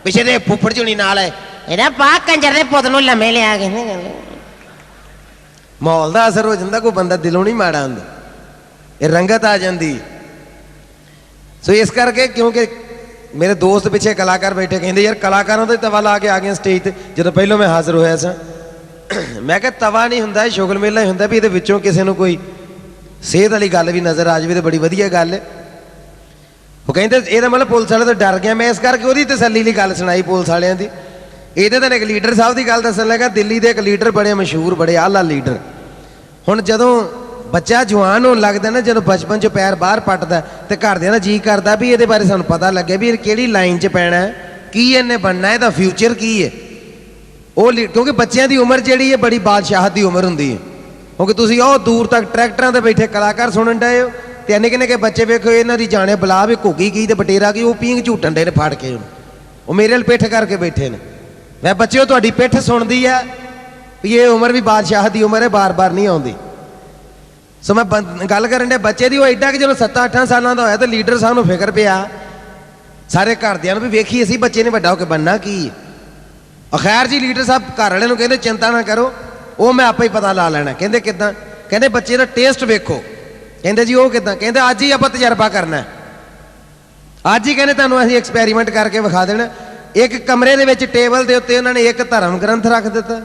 ਪਿੱਛੇ ਦੇ ਫੁੱਫੜ ਚੁਣੀ ਨਾਲ ਹੈ ਇਹਦਾ ਪਾ ਕੰਜਰ ਦੇ ਪੁੱਤ ਨੂੰ ਲੰਮੇ ਲਿਆ ਕੇ ਮਾਹੌਲ ਦਾ ਅਸਰ ਹੋ ਜਾਂਦਾ ਕੋਈ ਬੰਦਾ ਦਿਲੋਂ ਨਹੀਂ ਮਾੜਾ ਹੁੰਦਾ। ਇਹ ਰੰਗਤ ਆ ਜਾਂਦੀ। ਸੋ ਇਸ ਕਰਕੇ ਕਿਉਂਕਿ ਮੇਰੇ ਦੋਸਤ ਪਿੱਛੇ ਕਲਾਕਾਰ ਬੈਠੇ, ਕਹਿੰਦੇ ਯਾਰ ਕਲਾਕਾਰਾਂ ਦਾ ਤਵਾ ਲਾ ਕੇ ਆ ਗਏ ਸਟੇਜ ਤੇ, ਜਦੋਂ ਪਹਿਲਾਂ ਮੈਂ ਹਾਜ਼ਰ ਹੋਇਆ ਸਾਂ। ਮੈਂ ਕਿਹਾ ਤਵਾ ਨਹੀਂ ਹੁੰਦਾ, ਇਹ ਸ਼ੁਗਲ ਮੇਲਾ ਹੀ ਹੁੰਦਾ ਵੀ ਇਹਦੇ ਵਿੱਚੋਂ ਕਿਸੇ ਨੂੰ ਕੋਈ ਸਿਹਤ ਵਾਲੀ ਗੱਲ ਵੀ ਨਜ਼ਰ ਆ ਜਾਵੇ ਤੇ ਬੜੀ ਵਧੀਆ ਗੱਲ ਹੈ। ਉਹ ਕਹਿੰਦੇ ਇਹਦਾ ਮਤਲਬ ਪੁਲਿਸ ਵਾਲੇ ਤੋਂ ਡਰ ਗਿਆ ਮੈਂ ਇਸ ਕਰਕੇ ਉਹਦੀ ਤਸੱਲੀ ਲਈ ਗੱਲ ਸੁਣਾਈ ਪੁਲਿਸ ਵਾਲਿਆਂ ਦੀ। ਇਹਦੇ ਤਾਂ ਇੱਕ ਲੀਡਰ ਸਾਹਿਬ ਦੀ ਗੱਲ ਦੱਸਣ ਲੱਗਾ, ਦਿੱਲੀ ਦੇ ਇੱਕ ਲੀਡਰ ਬੜੇ ਮਸ਼ਹੂਰ, ਬੜੇ ਆਲਾ ਲੀਡਰ ਹੁਣ ਜਦੋਂ ਬੱਚਾ ਜਵਾਨ ਹੋਣ ਲੱਗਦਾ ਨਾ, ਜਦੋਂ ਬਚਪਨ ਚ ਪੈਰ ਬਾਹਰ ਪੱਟਦਾ ਤੇ ਘਰਦਿਆਂ ਦਾ ਜੀ ਕਰਦਾ ਵੀ ਇਹਦੇ ਬਾਰੇ ਸਾਨੂੰ ਪਤਾ ਲੱਗੇ ਵੀ ਇਹ ਕਿਹੜੀ ਲਾਈਨ 'ਚ ਪੈਣਾ ਹੈ, ਕੀ ਇਹਨੇ ਬਣਨਾ ਇਹਦਾ ਫਿਊਚਰ ਕੀ ਹੈ। ਉਹ ਲੀ- ਕਿਉਂਕਿ ਬੱਚਿਆਂ ਦੀ ਉਮਰ ਜਿਹੜੀ ਹੈ, ਬੜੀ ਬਾਦਸ਼ਾਹਤ ਦੀ ਉਮਰ ਹੁੰਦੀ ਹੈ। ਕਿਉਂਕਿ ਤੁਸੀਂ ਉਹ ਦੂਰ ਤੱਕ ਟਰੈਕਟਰਾਂ ਤੇ ਬੈਠੇ ਕਲਾਕਾਰ ਸੁਣਨ ਡਏ ਹੋ ਤੇ ਨਿੱਕੇ ਨਿੱਕੇ ਬੱਚੇ ਵੇਖੋ, ਇਹਨਾਂ ਦੀ ਜਾਣੇ ਬਲਾ ਵੀ ਘੁੱਗੀ ਕੀ ਤੇ ਬਟੇਰਾ ਕੀ, ਉਹ ਪੀਂਗ ਝੂਟਣ ਦੇ ਨੇ ਫੜ ਕੇ ਉਹ ਮੇਰੇ ਨਾਲ ਪਿੱਠ ਕਰਕੇ ਬੈਠੇ ਨੇ। ਮੈਂ ਬੱਚਿਓ, ਤੁਹਾਡੀ ਪਿੱਠ ਸੁਣਦੀ ਹੈ ਵੀ ਇਹ ਉਮਰ ਵੀ ਬਾਦਸ਼ਾਹ ਦੀ ਉਮਰ ਹੈ, ਬਾਰ-ਬਾਰ ਨਹੀਂ ਆਉਂਦੀ। ਸੋ ਮੈਂ ਬੰ- ਗੱਲ ਕਰਨ ਦੇ ਬੱਚੇ ਦੀ ਉਹ ਐਡਾ ਕਿ ਜਦੋਂ 7-8 ਸਾਲਾਂ ਦਾ ਹੋਇਆ ਤਾਂ ਲੀਡਰ ਸਾਹਿਬ ਨੂੰ ਫਿਕਰ ਪਿਆ। ਸਾਰੇ ਘਰਦਿਆਂ ਨੂੰ ਵੀ ਵੇਖੀ ਅਸੀਂ, ਬੱਚੇ ਨੇ ਵੱਡਾ ਹੋ ਕੇ ਬੰਨਾ ਕੀ ਹੈ। ਅਖੈਰ ਜੀ, ਲੀਡਰ ਸਾਹਿਬ ਘਰ ਵਾਲਿਆਂ ਨੂੰ ਕਹਿੰਦੇ, ਚਿੰਤਾ ਨਾ ਕਰੋ, ਉਹ ਮੈਂ ਆਪੇ ਹੀ ਪਤਾ ਲਾ ਲੈਣਾ। ਕਹਿੰਦੇ ਕਿਦਾਂ? ਕਹਿੰਦੇ, ਬੱਚੇ ਦਾ ਟੇਸਟ ਵੇਖੋ। ਕਹਿੰਦੇ ਜੀ, ਉਹ ਕਿਦਾਂ? ਕਹਿੰਦੇ, ਅੱਜ ਹੀ ਆਪਾਂ ਤਜਰਬਾ ਕਰਨਾ ਅੱਜ ਹੀ ਕਹਿੰਦੇ ਤੁਹਾਨੂੰ ਅਸੀਂ ਐਕਸਪੈਰੀਮੈਂਟ ਕਰਕੇ ਵਿਖਾ ਦੇਣਾ ਇੱਕ ਕਮਰੇ ਦੇ ਵਿੱਚ ਟੇਬਲ ਦੇ ਉੱਤੇ ਉਹਨਾਂ ਨੇ ਇੱਕ ਧਰਮ ਗ੍ਰੰਥ ਰੱਖ ਦਿੱਤਾ,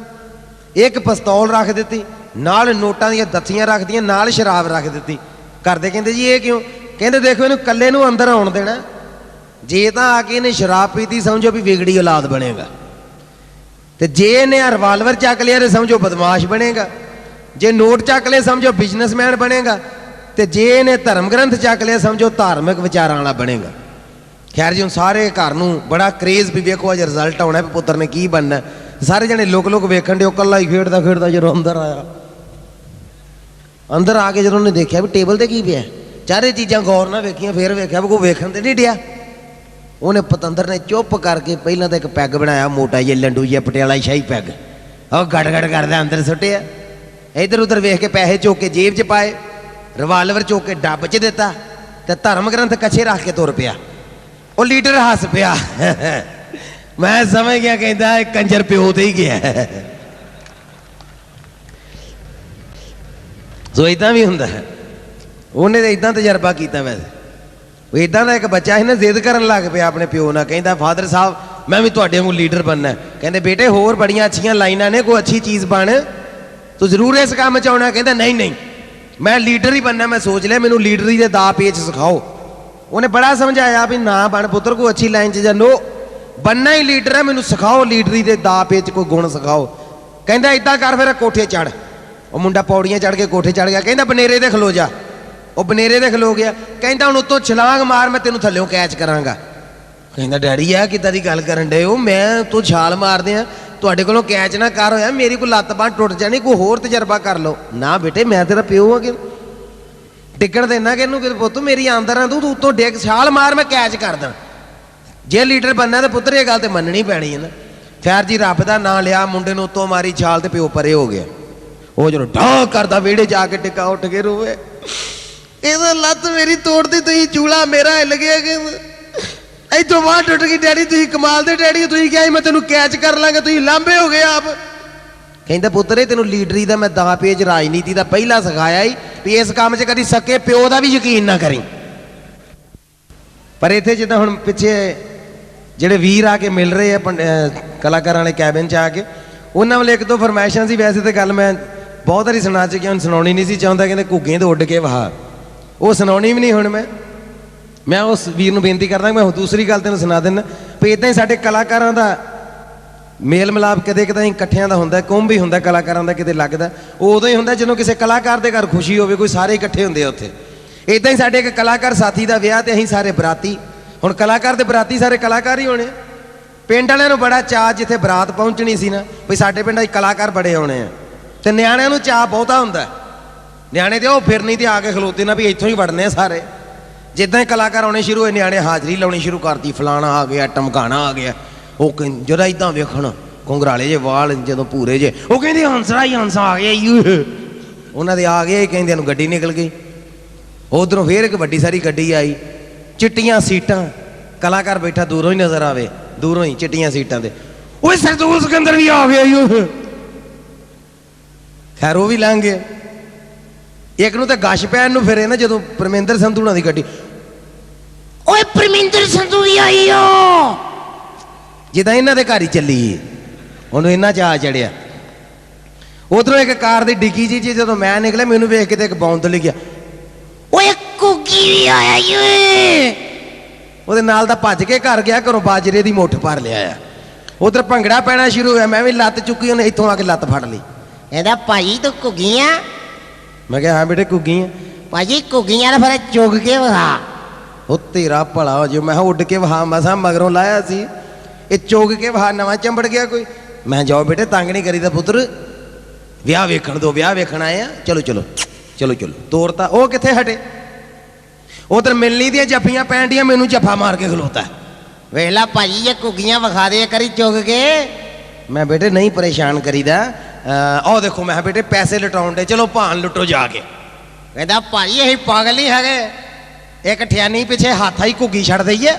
ਇੱਕ ਪਿਸਤੌਲ ਰੱਖ ਦਿੱਤੀ ਨਾਲ ਨੋਟਾਂ ਦੀਆਂ ਦੱਸੀਆਂ ਰੱਖਦੀਆਂ, ਨਾਲ ਸ਼ਰਾਬ ਰੱਖ ਦਿੱਤੀ। ਕਰਦੇ ਕਹਿੰਦੇ ਜੀ ਇਹ ਕਿਉਂ? ਕਹਿੰਦੇ ਦੇਖੋ ਇਹਨੂੰ ਇਕੱਲੇ ਨੂੰ ਅੰਦਰ ਆਉਣ ਦੇਣਾ। ਜੇ ਤਾਂ ਆ ਕੇ ਇਹਨੇ ਸ਼ਰਾਬ ਪੀਤੀ, ਸਮਝੋ ਵੀ ਵਿਗੜੀ ਔਲਾਦ ਬਣੇਗਾ। ਤੇ ਜੇ ਇਹਨੇ ਰਿਵਾਲਵਰ ਚੱਕ ਲਿਆ ਤੇ ਸਮਝੋ ਬਦਮਾਸ਼ ਬਣੇਗਾ। ਜੇ ਨੋਟ ਚੱਕ ਲਿਆ, ਸਮਝੋ ਬਿਜ਼ਨਸਮੈਨ ਬਣੇਗਾ। ਤੇ ਜੇ ਇਹਨੇ ਧਰਮ ਗ੍ਰੰਥ ਚੱਕ ਲਿਆ, ਸਮਝੋ ਧਾਰਮਿਕ ਵਿਚਾਰਾਂ ਵਾਲਾ ਬਣੇਗਾ। ਖੈਰ ਜੀ, ਹੁਣ ਸਾਰੇ ਘਰ ਨੂੰ ਬੜਾ ਕਰੇਜ਼ ਵੀ ਵੇਖੋ, ਅੱਜ ਰਿਜ਼ਲਟ ਆਉਣਾ ਵੀ ਪੁੱਤਰ ਨੇ ਕੀ ਬਣਨਾ। ਸਾਰੇ ਜਣੇ ਲੋਕ ਲੋਕ ਵੇਖਣ ਦੇ ਉਹ ਕੱਲਾ ਹੀ ਖੇਡਦਾ ਖੇਡਦਾ ਜਦੋਂ ਅੰਦਰ ਆਇਆ। ਅੰਦਰ ਆ ਕੇ ਜਦੋਂ ਉਹਨੇ ਦੇਖਿਆ ਵੀ ਟੇਬਲ ਤੇ ਕੀ ਪਿਆ ਚਾਰੇ ਚੀਜ਼ਾਂ ਗੌਰ ਨਾਲ ਵੇਖੀਆਂ, ਫੇਰ ਵੇਖਿਆ ਵੀ ਕੋਈ ਵੇਖਣ ਤੇ ਨਹੀਂ ਡਿਆ। ਉਹਨੇ ਪਤੰਦਰ ਨੇ ਚੁੱਪ ਕਰਕੇ ਪਹਿਲਾਂ ਤਾਂ ਇੱਕ ਪੈਗ ਬਣਾਇਆ, ਮੋਟਾ ਜਿਹਾ ਲੰਡੂ ਜਿਹਾ, ਪਟਿਆਲਾ ਸ਼ਾਹੀ ਪੈਗ। ਉਹ ਗੜ ਗੜ ਕਰਦਾ ਅੰਦਰ ਸੁੱਟਿਆ। ਇੱਧਰ ਉੱਧਰ ਵੇਖ ਕੇ ਪੈਸੇ ਚੁੱਕ ਕੇ ਜੇਬ 'ਚ ਪਾਏ ਰਿਵਾਲਵਰ ਚੁੱਕ ਕੇ ਡੱਬ 'ਚ ਦਿੱਤਾ ਤੇ ਧਰਮ ਗ੍ਰੰਥ ਕੱਛੇ ਰੱਖ ਕੇ ਤੁਰ ਪਿਆ। ਉਹ ਲੀਡਰ ਹੱਸ ਪਿਆ। ਮੈਂ ਸਮਝ ਗਿਆ ਕਹਿੰਦਾ ਇਹ ਕੰਜਰ ਪਿਓ ਤੇ ਹੀ ਗਿਆ। ਸੋ ਇਦਾਂ ਵੀ ਹੁੰਦਾ ਹੈ, ਉਹਨੇ ਤਾਂ ਇਦਾਂ ਤਜਰਬਾ ਕੀਤਾ ਵੈਸੇ। ਉਹ ਇਦਾਂ ਦਾ ਇੱਕ ਬੱਚਾ ਸੀ ਨਾ, ਜ਼ਿੱਦ ਕਰਨ ਲੱਗ ਪਿਆ ਆਪਣੇ ਪਿਓ ਨਾਲ, ਕਹਿੰਦਾ ਫਾਦਰ ਸਾਹਿਬ, ਮੈਂ ਵੀ ਤੁਹਾਡੇ ਵਾਂਗੂ ਲੀਡਰ ਬਣਨਾ ਕਹਿੰਦੇ, ਬੇਟੇ, ਹੋਰ ਬੜੀਆਂ ਅੱਛੀਆਂ ਲਾਈਨਾਂ ਨੇ, ਕੋਈ ਅੱਛੀ ਚੀਜ਼ ਬਣ। ਤੂੰ ਜ਼ਰੂਰ ਇਸ ਕੰਮ 'ਚ ਆਉਣਾ। ਕਹਿੰਦਾ, ਨਹੀਂ ਨਹੀਂ, ਮੈਂ ਲੀਡਰ ਹੀ ਬਣਨਾ, ਮੈਂ ਸੋਚ ਲਿਆ, ਮੈਨੂੰ ਲੀਡਰੀ ਦੇ ਦਾ ਪੇਚ ਸਿਖਾਓ। ਉਹਨੇ ਬੜਾ ਸਮਝਾਇਆ ਵੀ ਨਾ ਬਣ ਪੁੱਤਰ, ਕੋਈ ਅੱਛੀ ਲਾਈਨ 'ਚ ਜਾ ਨੋ ਬੰਨਾ ਹੀ ਲੀਡਰ ਹੈ, ਮੈਨੂੰ ਸਿਖਾਓ ਲੀਡਰੀ ਦੇ ਦਾ ਪੇਚ ਕੋਈ ਗੁਣ ਸਿਖਾਓ। ਕਹਿੰਦਾ ਇਦਾਂ ਕਰ, ਫਿਰ ਕੋਠੇ ਚੜ ਉਹ ਮੁੰਡਾ ਪੌੜੀਆਂ ਚੜ ਕੇ ਕੋਠੇ ਚੜ ਗਿਆ, ਕਹਿੰਦਾ, ਬਨੇਰੇ ਤੇ ਖਲੋ ਜਾ। ਉਹ ਬਨੇਰੇ ਤੇ ਖਲੋ ਗਿਆ, ਕਹਿੰਦਾ, ਹੁਣ ਉੱਤੋਂ ਛਲਾਂਗ ਮਾਰ, ਮੈਂ ਤੈਨੂੰ ਥੱਲਿਓਂ ਕੈਚ ਕਰਾਂਗਾ। ਕਹਿੰਦਾ, ਡੈਡੀ ਆ, ਕਿੱਦਾਂ ਦੀ ਗੱਲ ਕਰਨ ਡਏ ਹੋ? ਮੈਂ ਤੂੰ ਛਾਲ ਮਾਰਦੇ ਆ ਤੁਹਾਡੇ ਕੋਲੋਂ ਕੈਚ ਨਾ ਕਰ ਹੋਇਆ, ਮੇਰੀ ਕੋਈ ਲੱਤ ਬਾਂਹ ਟੁੱਟ ਜਾਣੀ, ਕੋਈ ਹੋਰ ਤਜਰਬਾ ਕਰ ਲਓ। ਨਾ ਬੇਟੇ, ਮੈਂ ਤੇਰਾ ਪਿਓ ਆ ਕਿ ਟਿਕਣ ਦੇਣਾ ਕਿਹਨੂੰ ਕਿ ਪੁੱਤ? ਮੇਰੀ ਆਂਦਰ ਆ ਤੂੰ ਤੂੰ ਉੱਤੋਂ ਡਿੱਗ, ਛਾਲ ਮਾਰ, ਮੈਂ ਕੈਚ ਕਰਦਾ ਜੇ ਲੀਡਰ ਬੰਨਾ ਤਾਂ ਪੁੱਤਰ, ਇਹ ਗੱਲ ਤੇ ਮੰਨਣੀ ਪੈਣੀ ਹੈ ਨਾ। ਖੈਰ ਜੀ ਰੱਬ ਦਾ ਨਾਂ ਲਿਆ, ਮੁੰਡੇ ਨੂੰ ਉੱਤੋਂ ਮਾਰੀ ਛਾਲ ਤੇ ਪਿਓ ਪਰੇ ਹੋ ਗਿਆ। ਉਹ ਜਦੋਂ ਢਾਹ ਕਰਦਾ, ਵਿਹੜੇ ਜਾ ਕੇ ਟਿੱਕਾ ਉੱਠ ਕੇ ਰੋਵੇ। ਇਹਦਾ ਲੱਤ ਮੇਰੀ ਤੋੜਦੀ, ਤੁਸੀਂ ਚੂਲਾ ਮੇਰਾ ਹਿੱਲ ਗਿਆ ਕਿ ਇੱਥੋਂ ਬਾਹਰ ਟੁੱਟ ਗਈ ਡੈਡੀ, ਤੁਸੀਂ ਕਮਾਲ ਦੇ ਡੈਡੀ ਤੁਸੀਂ ਕਿਹਾ ਸੀ ਮੈਂ ਤੈਨੂੰ ਕੈਚ ਕਰ ਲਾਂਗਾ, ਤੁਸੀਂ ਲਾਂਬੇ ਹੋ ਗਏ ਆਪ। ਕਹਿੰਦਾ, ਪੁੱਤਰੇ ਤੈਨੂੰ ਲੀਡਰੀ ਦਾ ਮੈਂ ਦਾ ਪੇਜ ਰਾਜਨੀਤੀ ਦਾ ਪਹਿਲਾ ਸਿਖਾਇਆ ਹੀ ਵੀ ਇਸ ਕੰਮ 'ਚ ਕਦੀ ਸਕੇ, ਪਿਓ ਦਾ ਵੀ ਯਕੀਨ ਨਾ ਕਰੀ। ਪਰ ਇੱਥੇ ਜਿੱਦਾਂ ਹੁਣ ਪਿੱਛੇ ਜਿਹੜੇ ਵੀਰ ਆ ਕੇ ਮਿਲ ਰਹੇ ਆ, ਪੰਡ- ਕਲਾਕਾਰਾਂ ਵਾਲੇ ਕੈਬਿਨ 'ਚ ਆ ਕੇ, ਉਹਨਾਂ ਵੱਲ ਇੱਕ ਦੋ ਫਰਮਾਇਸ਼ਾਂ ਸੀ, ਵੈਸੇ ਤੇ ਗੱਲ ਮੈਂ ਬਹੁਤ ਵਾਰੀ ਸੁਣਾ ਚੁੱਕਿਆ, ਹੁਣ ਸੁਣਾਉਣੀ ਨਹੀਂ ਸੀ, ਚਾਹੁੰਦਾ ਕਹਿੰਦੇ ਘੁੱਗੇ ਤੋਂ ਉੱਡ ਕੇ ਵਹਾ। ਉਹ ਸੁਣਾਉਣੀ ਵੀ ਨਹੀਂ ਹੁਣ ਮੈਂ। ਮੈਂ ਉਸ ਵੀਰ ਨੂੰ ਬੇਨਤੀ ਕਰਦਾ ਮੈਂ ਹੁਣ ਦੂਸਰੀ ਗੱਲ ਤੈਨੂੰ ਸੁਣਾ ਦਿੰਦਾ ਵੀ ਇਦਾਂ ਹੀ ਸਾਡੇ ਕਲਾਕਾਰਾਂ ਦਾ ਮੇਲ ਮਿਲਾਪ ਕਦੇ ਕਦੇ ਇਕੱਠਿਆਂ ਦਾ ਹੁੰਦਾ, ਕੁੰਭ ਵੀ ਹੁੰਦਾ ਕਲਾਕਾਰਾਂ ਦਾ ਕਿਤੇ ਲੱਗਦਾ। ਉਹ ਉਦੋਂ ਹੀ ਹੁੰਦਾ ਜਦੋਂ ਕਿਸੇ ਕਲਾਕਾਰ ਦੇ ਘਰ ਖੁਸ਼ੀ ਹੋਵੇ, ਕੋਈ ਸਾਰੇ ਇਕੱਠੇ ਹੁੰਦੇ ਆ ਉੱਥੇ। ਇਦਾਂ ਹੀ ਸਾਡੇ ਇੱਕ ਕਲਾਕਾਰ ਸਾਥੀ ਦਾ ਵਿਆਹ ਤੇ ਅਸੀਂ ਸਾਰੇ ਬਰਾਤੀ। ਹੁਣ ਕਲਾਕਾਰ ਤੇ ਬਰਾਤੀ ਸਾਰੇ ਕਲਾਕਾਰ ਹੀ ਹੋਣੇ। ਪਿੰਡ ਵਾਲਿਆਂ ਨੂੰ ਬੜਾ ਚਾਅ ਜਿੱਥੇ ਬਰਾਤ ਪਹੁੰਚਣੀ ਸੀ ਨਾ, ਵੀ ਸਾਡੇ ਪਿੰਡਾਂ 'ਚ ਕਲਾਕਾਰ ਬੜੇ ਆਉਣੇ ਆ। ਤੇ ਨਿਆਣਿਆਂ ਨੂੰ ਚਾਅ ਬਹੁਤਾ ਹੁੰਦਾ ਨਿਆਣੇ ਤੇ ਉਹ ਫਿਰਨੀ ਤੇ ਆ ਕੇ ਖਲੋਤੇ ਨਾ ਵੀ ਇੱਥੋਂ ਹੀ ਵੜਨੇ ਸਾਰੇ। ਜਿੱਦਾਂ ਹੀ ਕਲਾਕਾਰ ਆਉਣੇ ਸ਼ੁਰੂ ਹੋਏ, ਨਿਆਣੇ ਹਾਜ਼ਰੀ ਲਾਉਣੀ ਸ਼ੁਰੂ ਕਰਤੀ, ਫਲਾਣਾ ਆ ਗਿਆ, ਟਮਕਾਣਾ ਆ ਗਿਆ। ਉਹ ਕਹਿੰ- ਇਦਾਂ ਵੇਖਣ, ਘੁੰਗਰਾਲੇ ਜੇ ਵਾਲ ਜਦੋਂ ਪੂਰੇ ਜੇ ਉਹ ਕਹਿੰਦੇ ਹੰਸਰਾ ਹੀ ਹੰਸਾ ਆ ਗਿਆ ਯੂ ਉਹਨਾਂ ਦੇ ਆ ਗਏ ਕਹਿੰਦੇ ਨੂੰ ਗੱਡੀ ਨਿਕਲ ਗਈ। ਉਧਰੋਂ ਫੇਰ ਇੱਕ ਵੱਡੀ ਸਾਰੀ ਗੱਡੀ ਆਈ। ਚਿੱਟੀਆਂ ਸੀਟਾਂ, ਕਲਾਕਾਰ ਬੈਠਾ ਦੂਰੋਂ ਹੀ ਨਜ਼ਰ ਆਵੇ, ਦੂਰੋਂ ਹੀ ਚਿੱਟੀਆਂ ਸੀਟਾਂ ਤੇ। ਓਏ ਸਰਦੂਲ ਸਿਕੰਦਰ ਵੀ ਆ ਗਿਆ ਯੂ ਖੈਰ ਉਹ ਵੀ ਲੰਘ ਗਏ। ਇੱਕ ਨੂੰ ਤਾਂ ਗਸ਼ ਪੈਣ ਨੂੰ ਫਿਰੇ ਨਾ ਜਦੋਂ ਪਰਮਿੰਦਰ ਸੰਧੂ ਉਹਨਾਂ ਦੀ ਗੱਡੀ। ਓਏ ਪਰਮਿੰਦਰ ਸੰਧੂ ਵੀ ਆਈ ਓ। ਜਿੱਦਾਂ ਇਹਨਾਂ ਦੇ ਘਰ ਹੀ ਚੱਲੀ। ਉਹਨੂੰ ਇੰਨਾ ਚਾਹ ਚੜਿਆ। ਉਧਰੋਂ ਇੱਕ ਕਾਰ ਦੀ ਡਿੱਗੀ ਜੀ ਜਦੋਂ ਮੈਂ ਨਿਕਲਿਆ ਮੈਨੂੰ ਵੇਖ ਕੇ ਤੇ ਇੱਕ ਬੌਂਦ ਲਿਆ ਓਏ ਕੁੱਗੀ ਵੀ ਆਇਆ ਓਏ। ਉਹਦੇ ਨਾਲ ਦਾ ਭੱਜ ਕੇ ਘਰ ਗਿਆ ਘਰੋਂ ਬਾਜਰੇ ਦੀ ਮੁੱਠ ਭਰ ਲਿਆ ਆ। ਉਧਰ ਭੰਗੜਾ ਪੈਣਾ ਸ਼ੁਰੂ ਹੋਇਆ ਮੈਂ ਵੀ ਲੱਤ ਚੁੱਕੀ ਉਹਨੇ ਇੱਥੋਂ ਆ ਕੇ ਲੱਤ ਫੜ ਲਈ। ਇਹਦਾ ਭਾਈ ਤੂੰ ਕੁੱਗੀਆਂ ਮੈਂ ਕਿਹਾ ਹਾਂ ਬੇਟੇ ਘੁੱਗੀ ਆ। ਭਾਜੀ ਕੁੱਗੀਆਂ ਨਾ ਫਿਰ ਚੁਗ ਕੇ ਵਹਾ। ਉਹ ਤੇਰਾ ਭਲਾ ਹੋ ਜੇ ਮੈਂ ਉੱਡ ਕੇ ਵਹਾ ਮਸਾਂ ਮਗਰੋਂ ਲਾਇਆ ਸੀ। ਇਹ ਚੋਗ ਕੇ ਵਹਾ ਨਵਾਂ ਚੰਬੜ ਗਿਆ ਕੋਈ। ਮੈਂ ਜਾਓ ਬੇਟੇ ਤੰਗ ਨਹੀਂ ਕਰੀਦਾ ਪੁੱਤਰ। ਵਿਆਹ ਵੇਖਣ ਦੋ ਵਿਆਹ ਵੇਖਣ ਆਏ ਆ। ਚਲੋ ਚਲੋ ਚਲੋ ਚਲੋ। ਤੋਰਤਾ ਉਹ ਕਿੱਥੇ ਹਟੇ? ਉਧਰ ਮਿਲਣੀ ਦੀਆਂ ਜੱਫੀਆਂ ਪੈਣ ਡੀਆਂ ਮੈਨੂੰ ਜੱਫਾ ਮਾਰ ਕੇ ਖਲੋਤਾ। ਵੇਲਾ ਭਾਜੀ ਇਹ ਕੁੱਗੀਆਂ ਵਿਖਾ ਦੇ ਕਰੀ ਚੁਗ ਕੇ। ਮੈਂ ਬੇਟੇ ਨਹੀਂ ਪਰੇਸ਼ਾਨ ਕਰੀਦਾ। ਅਹ ਆਹ ਦੇਖੋ, ਮੈਂ ਕਿਹਾ ਬੇਟੇ ਪੈਸੇ ਲਟਾਉਣ ਦੇ, ਚਲੋ ਭਾਨ ਲੁੱਟੋ ਜਾ ਕੇ। ਕਹਿੰਦਾ ਭਾਜੀ ਅਸੀਂ ਪਾਗਲ ਨਹੀਂ ਹੈਗੇ। ਇੱਕ ਠਿਆਨੀ ਪਿੱਛੇ ਹੱਥ ਆਈ ਘੁੱਗੀ ਛੱਡ ਦਈਏ।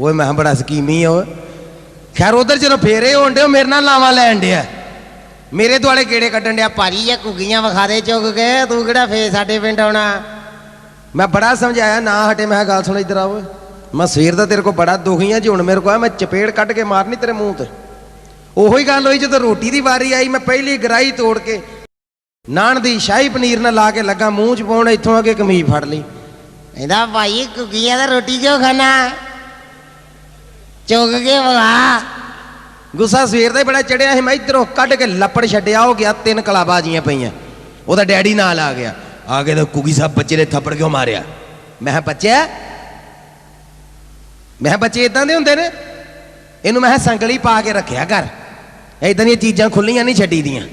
ਓਏ, ਮੈਂ ਕਿਹਾ ਬੜਾ ਸਕੀਮੀ ਆ, ਓਏ। ਖੈਰ, ਉਧਰ ਜਦੋਂ ਫੇਰੇ ਹੋਣ ਡਿਓ ਮੇਰੇ ਨਾਲ ਲਾਵਾਂ ਲੈਣ ਡਿਆ। ਮੇਰੇ ਦੁਆਲੇ ਗੇੜੇ ਕੱਢਣ ਡਿਆ ਭਾਰੀ ਇਹ ਕੁੱਗੀਆਂ ਵਿਖਾ ਦੇ ਚੁਗ ਕੇ, ਤੂੰ ਕਿਹੜਾ ਫੇਰ ਸਾਡੇ ਪਿੰਡ ਆਉਣਾ? ਮੈਂ ਬੜਾ ਸਮਝਾਇਆ, ਨਾ ਹਟੇ, ਮੈਂ ਕਿਹਾ ਗੱਲ ਸੁਣ, ਇੱਧਰ ਆ ਮੈਂ ਸਵੇਰ ਦਾ ਤੇਰੇ ਕੋਲ ਬੜਾ ਦੁਖੀ ਆ, ਜੀ ਹੁਣ ਮੇਰੇ ਕੋਲ ਆ ਮੈਂ ਚਪੇੜ ਕੱਢ ਕੇ ਮਾਰਨੀ ਤੇਰੇ ਮੂੰਹ ਤੇ। ਉਹੋ ਹੀ ਗੱਲ ਹੋਈ ਜਦੋਂ ਰੋਟੀ ਦੀ ਵਾਰੀ ਆਈ ਮੈਂ ਪਹਿਲੀ ਗਰਾਈ ਤੋੜ ਕੇ ਨਾਨ ਦੀ ਸ਼ਾਹੀ ਪਨੀਰ ਨਾਲ ਲਾ ਕੇ ਲੱਗਾ ਮੂੰਹ ਚ ਪਾਉਣ ਇੱਥੋਂ ਆ ਕੇ ਕਮੀਜ਼ ਫੜ ਲਈ। ਇਹਦਾ ਭਾਈ ਕੁਕੀਆਂ ਦਾ ਰੋਟੀ ਕਿਉਂ ਖਾਣਾ? ਚੁੱਕ ਕੇ ਵਗਾ। ਗੁੱਸਾ ਸਵੇਰ ਦਾ ਹੀ ਬੜਾ ਚੜਿਆ ਸੀ ਮੈਂ ਇਧਰੋਂ ਕੱਢ ਕੇ ਲੱਪੜ ਛੱਡਿਆ ਹੋ ਗਿਆ ਤਿੰਨ ਕਲਾਬਾਜ਼ੀਆਂ ਪਈਆਂ। ਉਹਦਾ ਡੈਡੀ ਨਾਲ ਆ ਗਿਆ। ਆ ਕੇ ਤਾਂ ਕੁਗੀ ਸਾਹਿਬ ਬੱਚੇ ਨੇ ਥੱਪੜ ਕਿਉਂ ਮਾਰਿਆ? ਮੈਂ ਕਿਹਾ ਬੱਚਿਆ ਮੈਂ ਬੱਚੇ ਇਦਾਂ ਦੇ ਹੁੰਦੇ ਨੇ? ਇਹਨੂੰ ਮੈਂ ਸੰਗਲੀ ਪਾ ਕੇ ਰੱਖਿਆ ਕਰ ਇਦਾਂ ਦੀਆਂ ਚੀਜ਼ਾਂ ਖੁੱਲੀਆਂ ਨਹੀਂ ਛੱਡੀ ਦੀਆਂ।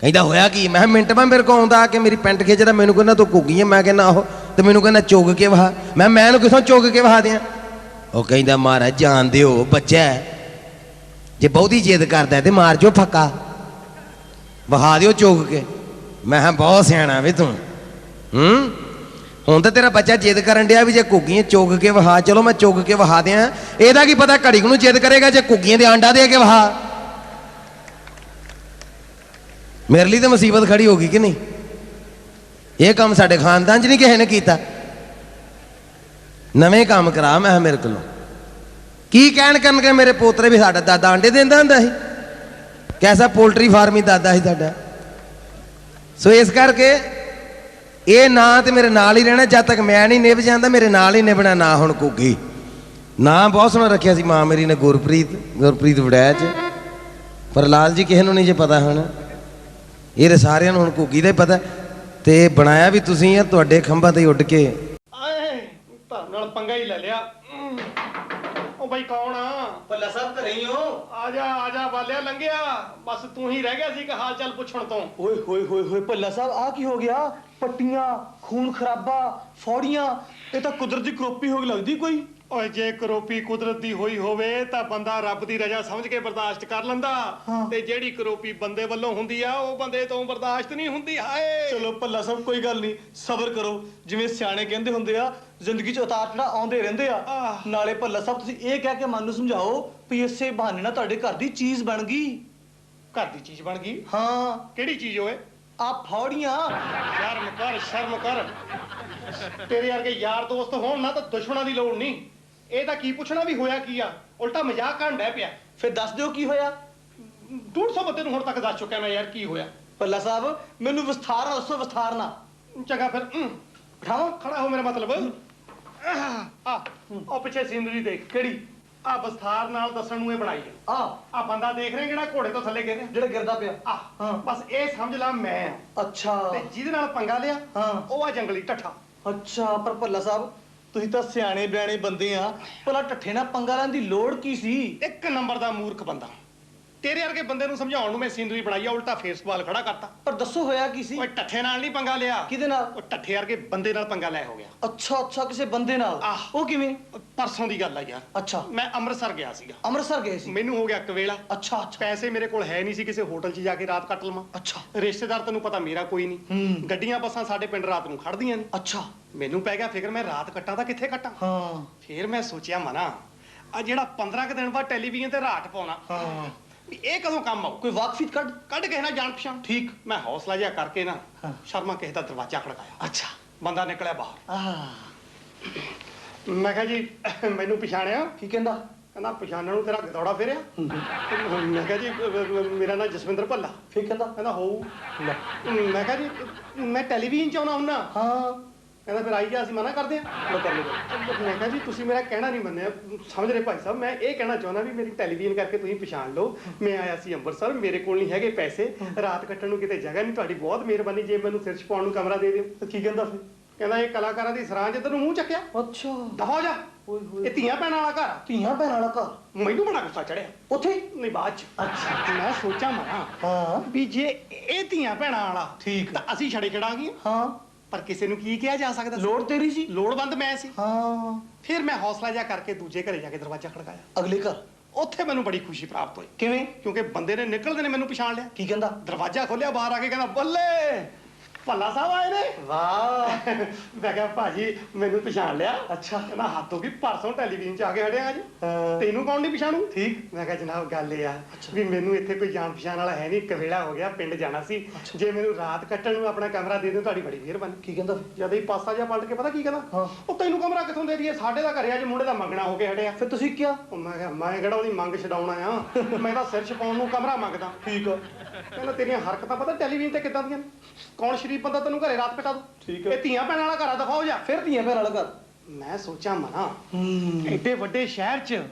ਕਹਿੰਦਾ ਹੋਇਆ ਕੀ? ਮੈਂ ਕਿਹਾ, ਮਿੰਟ ਬਾਅਦ ਮੇਰੇ ਕੋਲ ਆਉਂਦਾ ਆ ਕੇ ਮੇਰੀ ਪੈਂਟ ਖਿੱਚਦਾ, ਮੈਨੂੰ ਕਹਿੰਦਾ ਤੂੰ ਘੁੱਗੀ ਹੈ ਮੈਂ ਕਹਿੰਦਾ ਉਹ ਤੇ ਮੈਨੂੰ ਕਹਿੰਦਾ, ਚੁੱਗ ਕੇ ਵਹਾ। ਮੈਂ ਮੈਂ ਇਹਨੂੰ ਕਿਥੋਂ ਚੁੱਗ ਕੇ ਵਹਾ ਦਿਆਂ? ਉਹ ਕਹਿੰਦਾ, ਮਹਾਰਾਜ ਜਾਣਦੇ ਹੋ ਬੱਚਾ ਜੇ ਬਹੁਤੀ ਜਿੱਦ ਕਰਦਾ ਹੈ ਤੇ ਮਾਰ ਜੋ ਫੱਕਾ। ਵਹਾ ਦਿਓ ਚੁੱਗ ਕੇ। ਮੈਂ ਹਾਂ ਬਹੁਤ ਸਿਆਣਾ ਵੇ ਤੂੰ। ਹੂੰ? ਹੁਣ ਤਾਂ ਤੇਰਾ ਬੱਚਾ ਜਿੱਦ ਕਰਨ ਡਿਆ ਵੀ ਜੇ ਘੁੱਗੀਆਂ ਚੁੱਗ ਕੇ ਵਹਾ, ਚਲੋ ਮੈਂ ਚੁੱਗ ਕੇ ਵਹਾ ਦਿਆਂ। ਇਹਦਾ ਕੀ ਪਤਾ ਘੜੀ ਕੁ ਨੂੰ ਜਿੱਦ ਕਰੇਗਾ, ਜੇ ਘੁੱਗੀਆਂ ਦੇ ਆਂਡਾ ਦੇ ਕੇ ਵਹਾ। ਮੇਰੇ ਲਈ ਤਾਂ ਮੁਸੀਬਤ ਖੜੀ ਹੋ ਗਈ ਕਿ ਨਹੀਂ ਇਹ ਕੰਮ ਸਾਡੇ ਖਾਨਦਾਨ 'ਚ ਨਹੀਂ ਕਿਸੇ ਨੇ ਕੀਤਾ ਨਵੇਂ ਕੰਮ ਕਰਾ ਮੈਂ ਕਿਹਾ ਮੇਰੇ ਕੋਲੋਂ ਕੀ ਕਹਿਣ ਕਰਨਗੇ ਮੇਰੇ ਪੋਤਰੇ ਵੀ ਸਾਡਾ ਦਾਦਾ ਆਂਡੇ ਦਿੰਦਾ ਹੁੰਦਾ ਸੀ ਕੈਸਾ ਪੋਲਟਰੀ ਫਾਰਮ ਹੀ ਦਾਦਾ ਸੀ ਤੁਹਾਡਾ ਸੋ ਇਸ ਕਰਕੇ ਇਹ ਨਾਂ ਤੇ ਮੇਰੇ ਨਾਲ ਹੀ ਰਹਿਣਾ ਜਦ ਤੱਕ ਮੈਂ ਨਹੀਂ ਨਿਭ ਜਾਂਦਾ ਮੇਰੇ ਨਾਲ ਹੀ ਨਿਭਣਾ ਨਾ ਹੁਣ ਕੁੱਗੀ ਨਾਂ ਬਹੁਤ ਸੋਹਣਾ ਰੱਖਿਆ ਸੀ ਮਾਂ ਮੇਰੀ ਨੇ ਗੁਰਪ੍ਰੀਤ ਗੁਰਪ੍ਰੀਤ ਵੜੈਚ ਪਰ ਲਾਲ ਜੀ ਕਿਸੇ ਨੂੰ ਨਹੀਂ ਜੇ ਪਤਾ ਹੁਣ ਇਹ ਤਾਂ ਸਾਰਿਆਂ ਨੂੰ ਹੁਣ ਕੁੱਗੀ ਦਾ ਹੀ ਪਤਾ। ਤੇ ਬਣਾਇਆ ਵੀ ਤੁਸੀਂ ਆ ਤੁਹਾਡੇ ਖੰਭਾਂ ਤੇ ਹੀ ਉੱਡ ਕੇ। ਆਏ ਧਰ ਨਾਲ ਪੰਗਾ ਹੀ ਲੈ ਲਿਆ। ਉਹ ਬਈ ਕੌਣ ਆ? ਭੱਲਾ ਸਾਹਿਬ ਘਰੇ ਹੀ ਹੋ। ਆ ਜਾ ਆ ਜਾ ਬਾਲਿਆ ਲੰਘਿਆ। ਬਸ ਤੂੰ ਹੀ ਰਹਿ ਗਿਆ ਸੀ ਕਿ ਹਾਲ ਚਾਲ ਪੁੱਛਣ ਤੋਂ। ਓਏ ਹੋਏ ਹੋਏ ਹੋਏ ਭੱਲਾ ਸਾਹਿਬ ਆ ਕੀ ਹੋ ਗਿਆ? ਪੱਟੀਆਂ ਖੂਨ ਖਰਾਬਾ ਫੌੜੀਆਂ ਇਹ ਤਾਂ ਕੁਦਰਤ ਦੀ ਕਰੋਪੀ ਹੋ ਗਈ ਲੱਗਦੀ ਕੋਈ? ਓਏ ਜੇ ਕਰੋਪੀ ਕੁਦਰਤ ਦੀ ਹੋਈ ਹੋਵੇ ਤਾਂ ਬੰਦਾ ਰੱਬ ਦੀ ਰਜ਼ਾ ਸਮਝ ਕੇ ਬਰਦਾਸ਼ਤ ਕਰ ਲੈਂਦਾ। ਤੇ ਜਿਹੜੀ ਕਰੋਪੀ ਬੰਦੇ ਵੱਲੋਂ ਹੁੰਦੀ ਆ ਉਹ ਬੰਦੇ ਤੋਂ ਬਰਦਾਸ਼ਤ ਨਹੀਂ ਹੁੰਦੀ ਹਾਏ। ਚਲੋ ਭੱਲਾ ਸਾਹਿਬ ਕੋਈ ਗੱਲ ਨਹੀਂ ਸਬਰ ਕਰੋ। ਜਿਵੇਂ ਸਿਆਣੇ ਕਹਿੰਦੇ ਹੁੰਦੇ ਆ ਜ਼ਿੰਦਗੀ 'ਚ ਉਤਾਰ ਚੜਾ ਆਉਂਦੇ ਰਹਿੰਦੇ ਆ। ਆਹ। ਨਾਲੇ ਭੱਲਾ ਸਾਹਿਬ ਤੁਸੀਂ ਇਹ ਕਹਿ ਕੇ ਮਨ ਨੂੰ ਸਮਝਾਓ ਵੀ ਇਸੇ ਬਹਾਨੇ ਨਾਲ ਤੁਹਾਡੇ ਘਰ ਦੀ ਚੀਜ਼ ਬਣ ਗਈ। ਘਰ ਦੀ ਚੀਜ਼ ਬਣ ਗਈ? ਹਾਂ। ਕਿਹੜੀ ਚੀਜ਼ ਓਏ? ਆ ਫੌੜੀਆਂ। ਸ਼ਰਮ ਕਰ ਸ਼ਰਮ ਕਰ। ਤੇਰੇ ਵਰਗੇ ਯਾਰ ਦੋਸਤ ਹੋਣ ਨਾ ਤਾਂ ਦੁਸ਼ਮਣਾਂ ਦੀ ਲੋੜ ਨਹੀਂ। ਇਹ ਤਾਂ ਕੀ ਪੁੱਛਣਾ ਵੀ ਹੋਇਆ ਕੀ ਆ? ਉਲਟਾ ਮਜ਼ਾਕ ਕਰਨ ਡੈ ਪਿਆ। ਫਿਰ ਦੱਸ ਦਿਓ ਕੀ ਹੋਇਆ? 150 ਬੰਦੇ ਨੂੰ ਹੁਣ ਤੱਕ ਦੱਸ ਚੁੱਕਿਆ ਮੈਂ ਯਾਰ ਕੀ ਹੋਇਆ। ਭੱਲਾ ਸਾਹਿਬ ਮੈਨੂੰ ਵਿਸਥਾਰ ਨਾਲ ਦੱਸੋ ਵਿਸਥਾਰ ਨਾਲ। ਚੰਗਾ ਫਿਰ ਬਿਠਾਵਾਂ? ਖੜਾ ਹੋ ਮੇਰਾ ਮਤਲਬ। ਆ ਉਹ ਪਿੱਛੇ ਸੀਨਰੀ ਦੇਖ ਕਿਹੜੀ? ਆ ਵਿਸਥਾਰ ਨਾਲ ਦੱਸਣ ਨੂੰ ਇਹ ਬਣਾਈ ਆ। ਆ ਆ ਬੰਦਾ ਦੇਖ ਰਹੇ ਜਿਹੜਾ ਘੋੜੇ ਤੋਂ ਥੱਲੇ ਗਿਰਿਆ ਜਿਹੜਾ ਗਿਰਦਾ ਪਿਆ। ਆ ਹਾਂ। ਬਸ ਇਹ ਸਮਝ ਲਾ ਮੈਂ ਆ। ਅੱਛਾ। ਤੇ ਜਿਹਦੇ ਨਾਲ ਪੰਗਾ ਲਿਆ ਹਾਂ। ਉਹ ਆ ਜੰਗਲੀ ਢੱਠਾ। ਅੱਛਾ ਪਰ ਭੱਲਾ ਸਾਹਿਬ ਤੁਸੀਂ ਤਾਂ ਸਿਆਣੇ ਬਿਆਣੇ ਬੰਦੇ ਆ। ਭਲਾ ਠੱਠੇ ਨਾਲ ਪੰਗਾ ਲੈਣ ਦੀ ਲੋੜ ਕੀ ਸੀ? ਇੱਕ ਨੰਬਰ ਦਾ ਮੂਰਖ ਬੰਦਾ। ਤੇਰੇ ਵਰਗੇ ਬੰਦੇ ਨੂੰ ਸਮਝਾਉਣ ਨੂੰ ਮੈਂ ਸੀਨਰੀ ਬਣਾਈ ਆ ਉਲਟਾ ਫੇਰ ਸਵਾਲ ਖੜਾ ਕਰਤਾ। ਪਰ ਦੱਸੋ ਹੋਇਆ ਕੀ ਸੀ? ਓਏ ਟੱਠੇ ਨਾਲ ਨਹੀਂ ਪੰਗਾ ਲਿਆ। ਕਿਹਦੇ ਨਾਲ? ਉਹ ਟੱਠੇ ਵਰਗੇ ਬੰਦੇ ਨਾਲ ਪੰਗਾ ਲੈ ਹੋ ਗਿਆ। ਅੱਛਾ ਅੱਛਾ ਕਿਸੇ ਬੰਦੇ ਨਾਲ? ਆਹ। ਉਹ ਕਿਵੇਂ? ਪਰਸੋਂ ਦੀ ਗੱਲ ਆ ਯਾਰ। ਅੱਛਾ। ਮੈਂ ਅੰਮ੍ਰਿਤਸਰ ਗਿਆ ਸੀਗਾ। ਅੰਮ੍ਰਿਤਸਰ ਗਏ ਸੀ? ਮੈਨੂੰ ਹੋ ਗਿਆ ਕਵੇਲਾ ਅੱਛਾ ਅੱਛਾ। ਪੈਸੇ ਮੇਰੇ ਕੋਲ ਹੈ ਨਹੀਂ ਸੀ ਕਿਸੇ ਹੋਟਲ 'ਚ ਜਾ ਕੇ ਰਾਤ ਕੱਟ ਲਵਾਂ। ਅੱਛਾ। ਰਿਸ਼ਤੇਦਾਰ ਤੈਨੂੰ ਪਤਾ ਮੇਰਾ ਕੋਈ ਨਹੀਂ। ਹੂੰ। ਗੱਡੀਆਂ ਬੱਸਾਂ ਸਾਡੇ ਪਿੰਡ ਰਾਤ ਨੂੰ ਖੜਦੀਆਂ ਨੇ। ਅੱਛਾ। ਮੈਨੂੰ ਪੈ ਗਿਆ ਫਿਕਰ ਮੈਂ ਰਾਤ ਕੱਟਾਂ ਤਾਂ ਕਿੱਥੇ ਕੱਟਾਂ? ਹਾਂ। ਫਿਰ ਮੈਂ ਸੋਚਿਆ ਮਨਾ ਆ ਜਿਹੜਾ 15 ਕੁ ਦਿਨ ਬਾਅਦ ਟੈਲੀਵਿਜ਼ਨ ਤੇ ਰਾਤ ਪਾਉਣਾ। ਹਾਂ। ਵੀ ਇਹ ਕਦੋਂ ਕੰਮ ਆਉ ਕੋਈ ਵਾਕਫੀਤ ਕੱਢ ਕੱਢ ਕੇ ਨਾ ਜਾਣ ਪਛਾਣ। ਠੀਕ। ਮੈਂ ਹੌਸਲਾ ਜਿਹਾ ਕਰਕੇ ਨਾ। ਸ਼ਰਮਾ ਕਿਸੇ ਦਾ ਦਰਵਾਜ਼ਾ ਖੜਕਾਇਆ। ਅੱਛਾ। ਬੰਦਾ ਨਿਕਲਿਆ ਬਾਹਰ। ਆਹ। ਮੈਂ ਕਿਹਾ ਜੀ ਮੈਨੂੰ ਪਛਾਣਿਆ? ਕੀ ਕਹਿੰਦਾ? ਕਹਿੰਦਾ ਪਛਾਣਨ ਨੂੰ ਤੇਰਾ ਗਦੌੜਾ ਫੇਰਿਆ। ਮੈਂ ਕਿਹਾ ਜੀ ਅ, ਅ, ਮੇਰਾ ਨਾਮ ਜਸਵਿੰਦਰ ਭੱਲਾ। ਫਿਰ ਕਹਿੰਦਾ? ਕਹਿੰਦਾ ਹੋਊ। ਲੈ। ਮੈਂ ਕਿਹਾ ਜੀ ਮੈਂ ਟੈਲੀਵਿਜ਼ਨ ਚ ਆਉਣਾ ਹੁੰਨਾ। ਹਾਂ। ਕਹਿੰਦਾ ਫਿਰ ਆਈ ਗਿਆ ਅਸੀਂ ਮਨਾ ਕਰਦੇ ਆ ਲੋ ਕਰ ਲਓ ਮੈਂ ਕਿਹਾ ਜੀ ਤੁਸੀਂ ਮੇਰਾ ਕਹਿਣਾ ਨਹੀਂ ਮੰਨਿਆ। ਸਮਝ ਰਹੇ ਭਾਈ ਸਾਹਿਬ ਮੈਂ ਇਹ ਕਹਿਣਾ ਚਾਹੁੰਦਾ ਵੀ ਮੇਰੀ ਟੈਲੀਵਿਜ਼ਨ ਕਰਕੇ ਤੁਸੀਂ ਪਛਾਣ ਲਓ। ਮੈਂ ਆਇਆ ਸੀ ਅੰਮ੍ਰਿਤਸਰ ਮੇਰੇ ਕੋਲ ਨਹੀਂ ਹੈਗੇ ਪੈਸੇ। ਰਾਤ ਕੱਟਣ ਨੂੰ ਕਿਤੇ ਜਗ੍ਹਾ ਨਹੀਂ ਤੁਹਾਡੀ ਬਹੁਤ ਮਿਹਰਬਾਨੀ ਜੇ ਮੈਨੂੰ ਸਿਰ 'ਚ ਪਾਉਣ ਨੂੰ ਕਮਰਾ ਦੇ ਦਿਓ। ਤੇ ਕੀ ਕਹਿੰਦਾ ਫਿਰ? ਕਹਿੰਦਾ ਇਹ ਕਲਾਕਾਰਾਂ ਦੀ ਸਰਾਂ ਜਿੱਧਰ ਨੂੰ ਮੂੰਹ ਚੱਕਿਆ। ਅੱਛਾ। ਦਫਾ ਹੋ ਜਾ। ਓਏ ਹੋਏ। ਇਹ ਧੀਆਂ ਭੈਣਾਂ ਵਾਲਾ ਘਰ ਆ। ਧੀਆਂ ਭੈਣਾਂ ਵਾਲਾ ਘਰ? ਮੈਨੂੰ ਬੜਾ ਗੁੱਸਾ ਚੜਿਆ। ਉੱਥੇ? ਹੀ? ਨਹੀਂ ਬਾਅਦ ਚ। ਅੱਛਾ। ਮੈਂ ਸੋਚਾਂ ਮਨਾ ਹਾਂ। ਵੀ ਜੇ ਇਹ ਧੀਆਂ ਭੈਣਾਂ ਵਾਲਾ ਠੀਕ ਤਾਂ ਅਸੀਂ ਛੜੇ ਚੜਾਂਗੇ ਹਾਂ। ਪਰ ਕਿਸੇ ਨੂੰ ਕੀ ਕਿਹਾ ਜਾ ਸਕਦਾ ਸੀ? ਲੋੜ ਤੇਰੀ ਸੀ? ਲੋੜਵੰਦ ਮੈਂ ਸੀ। ਹਾਂ। ਫਿਰ ਮੈਂ ਹੌਸਲਾ ਜਿਹਾ ਕਰਕੇ ਦੂਜੇ ਘਰੇ ਜਾ ਕੇ ਦਰਵਾਜ਼ਾ ਖੜਕਾਇਆ। ਅਗਲੇ ਘਰ? ਉੱਥੇ ਮੈਨੂੰ ਬੜੀ ਖੁਸ਼ੀ ਪ੍ਰਾਪਤ ਹੋਈ। ਕਿਵੇਂ? ਕਿਉਂਕਿ ਬੰਦੇ ਨੇ ਨਿਕਲਦੇ ਨੇ ਮੈਨੂੰ ਪਛਾਣ ਲਿਆ। ਕੀ ਕਹਿੰਦਾ? ਦਰਵਾਜ਼ਾ ਖੋਲਿਆ ਬਾਹਰ ਆ ਕੇ ਕਹਿੰਦਾ ਬੱਲੇ! ਭੱਲਾ ਸਾਹਿਬ ਆਏ ਨੇ। ਵਾਹ। ਮੈਂ ਕਿਹਾ ਭਾਜੀ ਮੈਨੂੰ ਪਛਾਣ ਲਿਆ। ਅੱਛਾ। ਕਹਿੰਦਾ ਹੱਥੋਂ ਕੀ ਪਰਸੋਂ ਟੈਲੀਵਿਜ਼ਨ 'ਚ ਆ ਕੇ ਹੜਿਆ ਅੱਜ। ਤੈਨੂੰ ਕੌਣ ਨਹੀਂ ਪਛਾਣੂ? ਠੀਕ। ਮੈਂ ਕਿਹਾ ਜਨਾਬ ਗੱਲ ਇਹ ਆ ਵੀ ਮੈਨੂੰ ਇੱਥੇ ਕੋਈ ਜਾਣ ਪਛਾਣ ਵਾਲਾ ਹੈ ਨਹੀਂ। ਕਵੇਲਾ ਹੋ ਗਿਆ ਪਿੰਡ ਜਾਣਾ ਸੀ। ਜੇ ਮੈਨੂੰ ਰਾਤ ਕੱਟਣ ਨੂੰ ਆਪਣਾ ਕਮਰਾ ਦੇ ਦਿਓ ਤੁਹਾਡੀ ਬੜੀ ਮਿਹਰਬਾਨੀ। ਕੀ ਕਹਿੰਦਾ ਜਦ ਹੀ ਪਾਸਾ ਜਿਹਾ ਪਲਟ ਕੇ ਪਤਾ ਕੀ ਕਹਿੰਦਾ। ਉਹ ਤੈਨੂੰ ਕਮਰਾ ਕਿੱਥੋਂ ਦੇ ਦਈਏ? ਸਾਡੇ ਦਾ ਘਰੇ ਅੱਜ ਮੁੰਡੇ ਦਾ ਮੰਗਣਾ ਹੋ ਕੇ ਹਟਿਆ ਫਿਰ ਤੁਸੀਂ ਕਿਹਾ? ਮੈਂ ਕਿਹਾ ਮੈਂ ਕਿਹੜਾ ਉਹਦੀ ਮੰਗ ਛਡਾਉਣਾ ਆ ਮੈਂ ਤਾਂ ਸਿਰ ਛਪਾਉਣ ਨੂੰ ਕਮਰਾ ਮੰਗਦਾ। ਠੀਕ ਕਹਿੰਦਾ ਤੇਰੀਆਂ ਹਰਕਤਾਂ ਪਤਾ ਟੈਲੀਵਿਜ਼ਨ ਤੇ ਕਿੱਦਾਂ ਦੀਆਂ ਨੇ? ਕੌਣ ਸ਼ਰੀਫ ਬੰਦਾ ਤੈਨੂੰ ਘਰੇ ਰਾਤ ਪਿਟਾ ਦੂ? ਠੀਕ ਹੈ। ਇਹ ਧੀਆਂ ਭੈਣਾਂ ਵਾਲਾ ਘਰ ਆ ਦਿਖਾਓ ਜਾ। ਫਿਰ ਧੀਆਂ ਭੈਣ ਵਾਲਾ ਘਰ। ਮੈਂ ਸੋਚਾਂ ਮਨਾ ਐਡੇ ਵੱਡੇ ਸ਼ਹਿਰ 'ਚ।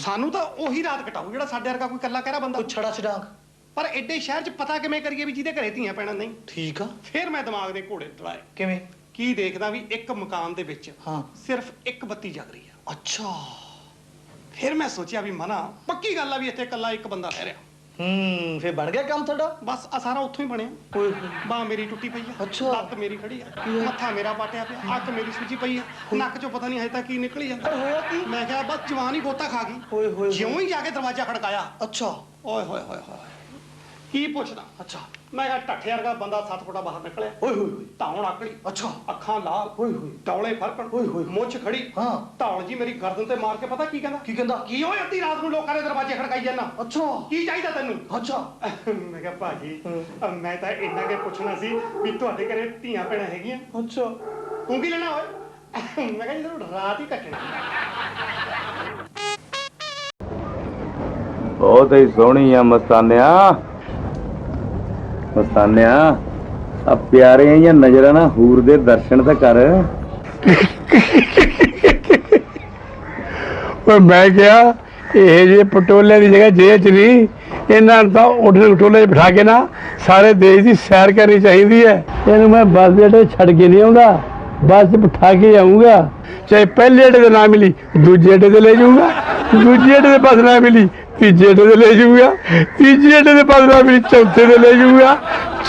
ਸਾਨੂੰ ਤਾਂ ਉਹੀ ਰਾਤ ਕਟਾਊ ਜਿਹੜਾ ਸਾਡੇ ਵਰਗਾ ਕੋਈ ਕੱਲਾ ਕਹਿਰਾ ਬੰਦਾ ਛੜਾ ਛਡਾਂਗ। ਪਰ ਐਡੇ ਸ਼ਹਿਰ 'ਚ ਪਤਾ ਕਿਵੇਂ ਕਰੀਏ ਵੀ ਜਿਹਦੇ ਘਰੇ ਧੀਆਂ ਪੈਣਾ ਨਹੀਂ? ਠੀਕ ਆ। ਫਿਰ ਮੈਂ ਦਿਮਾਗ ਦੇ ਘੋੜੇ ਚਲਾਏ ਕਿਵੇਂ? ਕੀ ਦੇਖਦਾ ਵੀ ਇੱਕ ਮਕਾਨ ਦੇ ਵਿੱਚ ਹਾਂ। ਸਿਰਫ ਇੱਕ ਬੱਤੀ ਜਗ ਰਹੀ ਆ। ਅੱਛਾ। ਫਿਰ ਮੈਂ ਸੋਚਿਆ ਵੀ ਮਨਾ ਪੱਕੀ ਗੱਲ ਆ ਵੀ ਇੱਥੇ ਇਕੱਲਾ ਇੱਕ ਬੰਦਾ ਰਹਿ ਰਿਹਾ। ਹੂੰ ਫਿਰ ਬਣ ਗਿਆ ਕੰਮ ਤੁਹਾਡਾ? ਬਸ ਆ ਸਾਰਾ ਉੱਥੋਂ ਹੀ ਬਣਿਆ। ਓਏ। ਬਾਹ ਮੇਰੀ ਟੁੱਟੀ ਪਈ ਆ ਅੱਛਾ। ਲੱਤ ਮੇਰੀ ਖੜੀ ਆ ਮੱਥਾ ਮੇਰਾ ਪਾਟਿਆ ਪਿਆ ਅੱਖ ਮੇਰੀ ਸੁੱਜੀ ਪਈ ਆ ਨੱਕ ਚੋਂ ਪਤਾ ਨਹੀਂ ਹਜੇ ਤੱਕ ਕੀ ਨਿਕਲੀ ਜਾਂਦਾ ਹੋਇਆ ਕੀ? ਮੈਂ ਕਿਹਾ ਬਸ ਜਵਾਨ ਹੀ ਗੋਤਾ ਖਾ ਗਈ। ਓਏ ਹੋਏ ਜਿਉਂ ਹੀ ਜਾ ਕੇ ਦਰਵਾਜ਼ਾ ਖੜਕਾਇਆ। ਅੱਛਾ। ਓਏ ਹੋਏ ਹੋਏ ਹੋਏ। ਕੀ ਪੁੱਛਦਾ? ਅੱਛਾ। ਮੈਂ ਕਿਹਾ ਢੱਠੇ ਵਰਗਾ ਬੰਦਾ ਸੱਤ ਫੁੱਟਾ ਬਾਹਰ ਨਿਕਲਿਆ। ਓਏ ਹੋਏ ਹੋਏ। ਧੌਣ ਆਕੜੀ। ਅੱਛਾ। ਅੱਖਾਂ ਲਾਲ। ਓਏ ਹੋਏ। ਡੌਲੇ ਫਰਕਣ। ਓਏ ਹੋਏ। ਮੁੱਛ ਖੜੀ। ਹਾਂ। ਧੌਣ ਜੀ ਮੇਰੀ ਗਰਦਨ ਤੇ ਮਾਰ ਕੇ ਪਤਾ ਕੀ ਕਹਿੰਦਾ? ਕੀ ਕਹਿੰਦਾ? ਕੀ ਓਏ ਅੱਧੀ ਰਾਤ ਨੂੰ ਲੋਕਾਂ ਦੇ ਦਰਵਾਜ਼ੇ ਖੜਕਾਈ ਜਾਂਦਾ? ਅੱਛਾ। ਕੀ ਚਾਹੀਦਾ ਤੈਨੂੰ? ਅੱਛਾ। ਮੈਂ ਕਿਹਾ ਭਾਜੀ ਅਹ ਮੈਂ ਤਾਂ ਇੰਨਾ ਕੇ ਪੁੱਛਣਾ ਸੀ ਵੀ ਤੁਹਾਡੇ ਘਰੇ ਧੀਆਂ ਭੈਣਾਂ ਹੈਗੀਆਂ? ਅੱਛਾ। ਤੂੰ ਕੀ ਲੈਣਾ ਓਏ? ਮੈਂ ਕਿਹਾ ਜਦੋਂ ਰਾਤ ਹੀ ਕੱਟਣੀ। ਬਹੁਤ ਹੀ ਸੋਹਣੀ ਆ ਮਸਤਾਨਿਆ। ਮਸਤਾਨਿਆ ਆ ਪਿਆਰੀਆਂ ਜਾਂ ਨਜ਼ਰਾਂ ਨਾ ਹੂਰ ਦੇ ਦਰਸ਼ਨ ਤਾਂ ਕਰ। ਓਏ ਮੈਂ ਕਿਹਾ, ਇਹ ਜੇ ਪਟੋਲੇ ਦੀ ਜਗ੍ਹਾ ਜੇਲ੍ਹ ਚ ਨਹੀਂ, ਇਹਨਾਂ ਨੂੰ ਤਾਂ ਉੱਠ ਪਟੋਲੇ 'ਚ ਬਿਠਾ ਕੇ ਨਾ ਸਾਰੇ ਦੇਸ਼ ਦੀ ਸੈਰ ਕਰਨੀ ਚਾਹੀਦੀ ਹੈ। ਇਹਨੂੰ ਮੈਂ ਬੱਸ ਦੇ ਅੱਡੇ ਛੱਡ ਕੇ ਨਹੀਂ ਆਉਂਦਾ, ਬੱਸ 'ਚ ਬਿਠਾ ਕੇ ਜਾਊਂਗਾ ਚਾਹੇ ਪਹਿਲੇ ਅੱਡੇ ਤੇ ਨਾ ਮਿਲੀ, ਦੂਜੇ ਅੱਡੇ ਤੇ ਲੈ ਜਾਊਂਗਾ, ਦੂਜੇ ਅੱਡੇ ਤੇ ਬੱਸ ਨਾ ਮਿਲੀ ਤੀਜੇ ਅੱਡੇ ਤੇ ਲੈ ਜਾਊਂਗਾ। ਤੀਜੇ ਅੱਡੇ ਬੱਸ ਨਾ ਮਿਲੀ ਚੌਥੇ ਤੇ ਲੈ ਜਾਊਂਗਾ।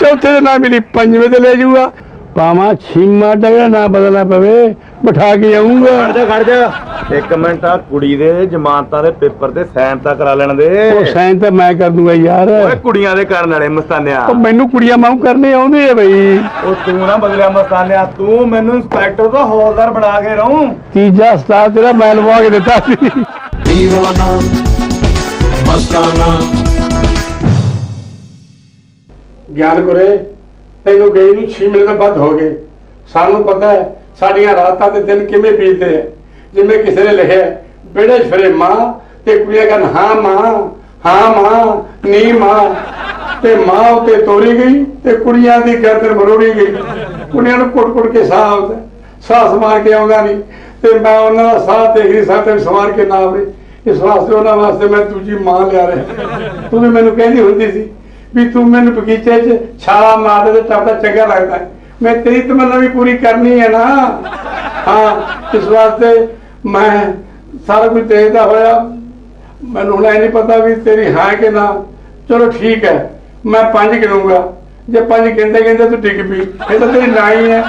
ਚੌਥੇ ਤੇ ਨਾ ਮਿਲੀ ਪੰਜਵੇਂ ਤੇ ਲੈ ਜਾਊਂਗਾ। ਪਾਵਾਂ ਛੀਮਾ ਟਗੜਾ ਨਾ ਬਦਲਣਾ ਪਵੇ ਬਿਠਾ ਕੇ ਜਾਊਂਗਾ ਖੜ ਜਾ ਖੜ ਜਾ। ਇੱਕ ਮਿੰਟ ਆ ਕੁੜੀ ਦੇ ਜ਼ਮਾਨਤਾਂ ਦੇ ਪੇਪਰ ਤੇ ਸਾਈਨ ਤਾਂ ਕਰਾ ਲੈਣ ਦੇ। ਉਹ ਸਾਈਨ ਤਾਂ ਮੈਂ ਕਰ ਦੂੰਗਾ ਯਾਰ। ਓਏ ਕੁੜੀਆਂ ਦੇ ਕਰਨ ਵਾਲੇ ਮਸਤਾਨਿਆ। ਉਹ ਮੈਨੂੰ ਕੁੜੀਆਂ ਮਾਂ ਕਰਨੇ ਆਉਂਦੇ ਆ ਬਈ। ਉਹ ਤੂੰ ਨਾ ਬਦਲਿਆ ਮਸਤਾਨਿਆ ਤੂੰ ਮੈਨੂੰ ਇੰਸਪੈਕਟਰ ਤੋਂ ਹੌਲਦਾਰ ਬਣਾ ਕੇ ਰਹੂੰ। ਤੀਜਾ ਸਟਾਰ ਤੇਰਾ ਮੈਂ ਲਵਾ ਕੇ ਦਿੱਤਾ ਸੀ। ਗਿਆਨ ਕਰੇ ਤੈਨੂੰ ਗਈ ਨੂੰ 6 ਮਹੀਨੇ ਤੋਂ ਵੱਧ ਹੋ ਗਏ। ਸਾਨੂੰ ਪਤਾ ਹੈ, ਸਾਡੀਆਂ ਰਾਤਾਂ ਤੇ ਦਿਨ ਕਿਵੇਂ ਬੀਤਦੇ ਆ ਜਿਵੇਂ ਕਿਸੇ ਨੇ ਲਿਖਿਆ ਬੇੜੇ 'ਚ ਮਾਂ ਤੇ ਕੁੜੀਆਂ ਕਹਿਣ, ਹਾਂ ਮਾਂ ਹਾਂ ਮਾਂ, ਨੀ ਮਾਂ। ਤੇ ਮਾਂ ਉਤੇ ਤੋਰੀ ਗਈ ਤੇ ਕੁੜੀਆਂ ਦੀ ਗਰਦਨ ਮਰੋੜੀ ਗਈ। ਕੁੜੀਆਂ ਨੂੰ ਕੁੱਟ-ਕੁੱਟ ਕੇ ਸਾਹ ਆਉਂਦਾ ਸਾਹ ਸਮਾਰ ਕੇ ਆਉਂਦਾ ਨਹੀਂ। ਤੇ ਮੈਂ ਉਹਨਾਂ ਦਾ ਸਾਹ ਦੇਖ ਰਹੀ ਸਾਹ ਤੇ ਸਮਾਰ ਕੇ ਨਾ ਆਵੇ ਇਸ ਵਾਸਤੇ ਉਹਨਾਂ ਵਾਸਤੇ ਮੈਂ ਦੂਜੀ ਮਾਂ ਲਿਆ ਰਿਹਾ। ਤੂੰ ਵੀ ਮੈਨੂੰ ਕਹਿੰਦੀ ਹੁੰਦੀ ਸੀ ਵੀ ਤੂੰ ਮੈਨੂੰ ਬਗੀਚੇ 'ਚ ਛਾਲਾ ਮਾਰਦੇ ਤੇ ਟੱਪਦਾ ਚੰਗਾ ਲੱਗਦਾ ਮੈਂ ਤੇਰੀ ਤਮੰਨਾ ਵੀ ਪੂਰੀ ਕਰਨੀ ਹੈ ਨਾ। ਹਾਂ, ਇਸ ਵਾਸਤੇ ਮੈਂ ਸਾਰਾ ਕੁਝ ਦੇਖਦਾ ਹੋਇਆ। ਮੈਨੂੰ ਹੁਣ ਇਹ ਨਹੀਂ ਪਤਾ ਵੀ ਤੇਰੀ ਹਾਂ ਕਿ ਨਾ। ਚਲੋ ਠੀਕ ਹੈ, ਮੈਂ ਪੰਜ ਗਿਣੂੰਗਾ। ਜੇ ਪੰਜ ਗਿਣਦੇ ਗਿਣਦੇ ਤੂੰ ਡਿੱਗ ਪਈ। ਇਹ ਤਾਂ ਤੇਰੀ ਨਾ ਹੀ। ਹੈ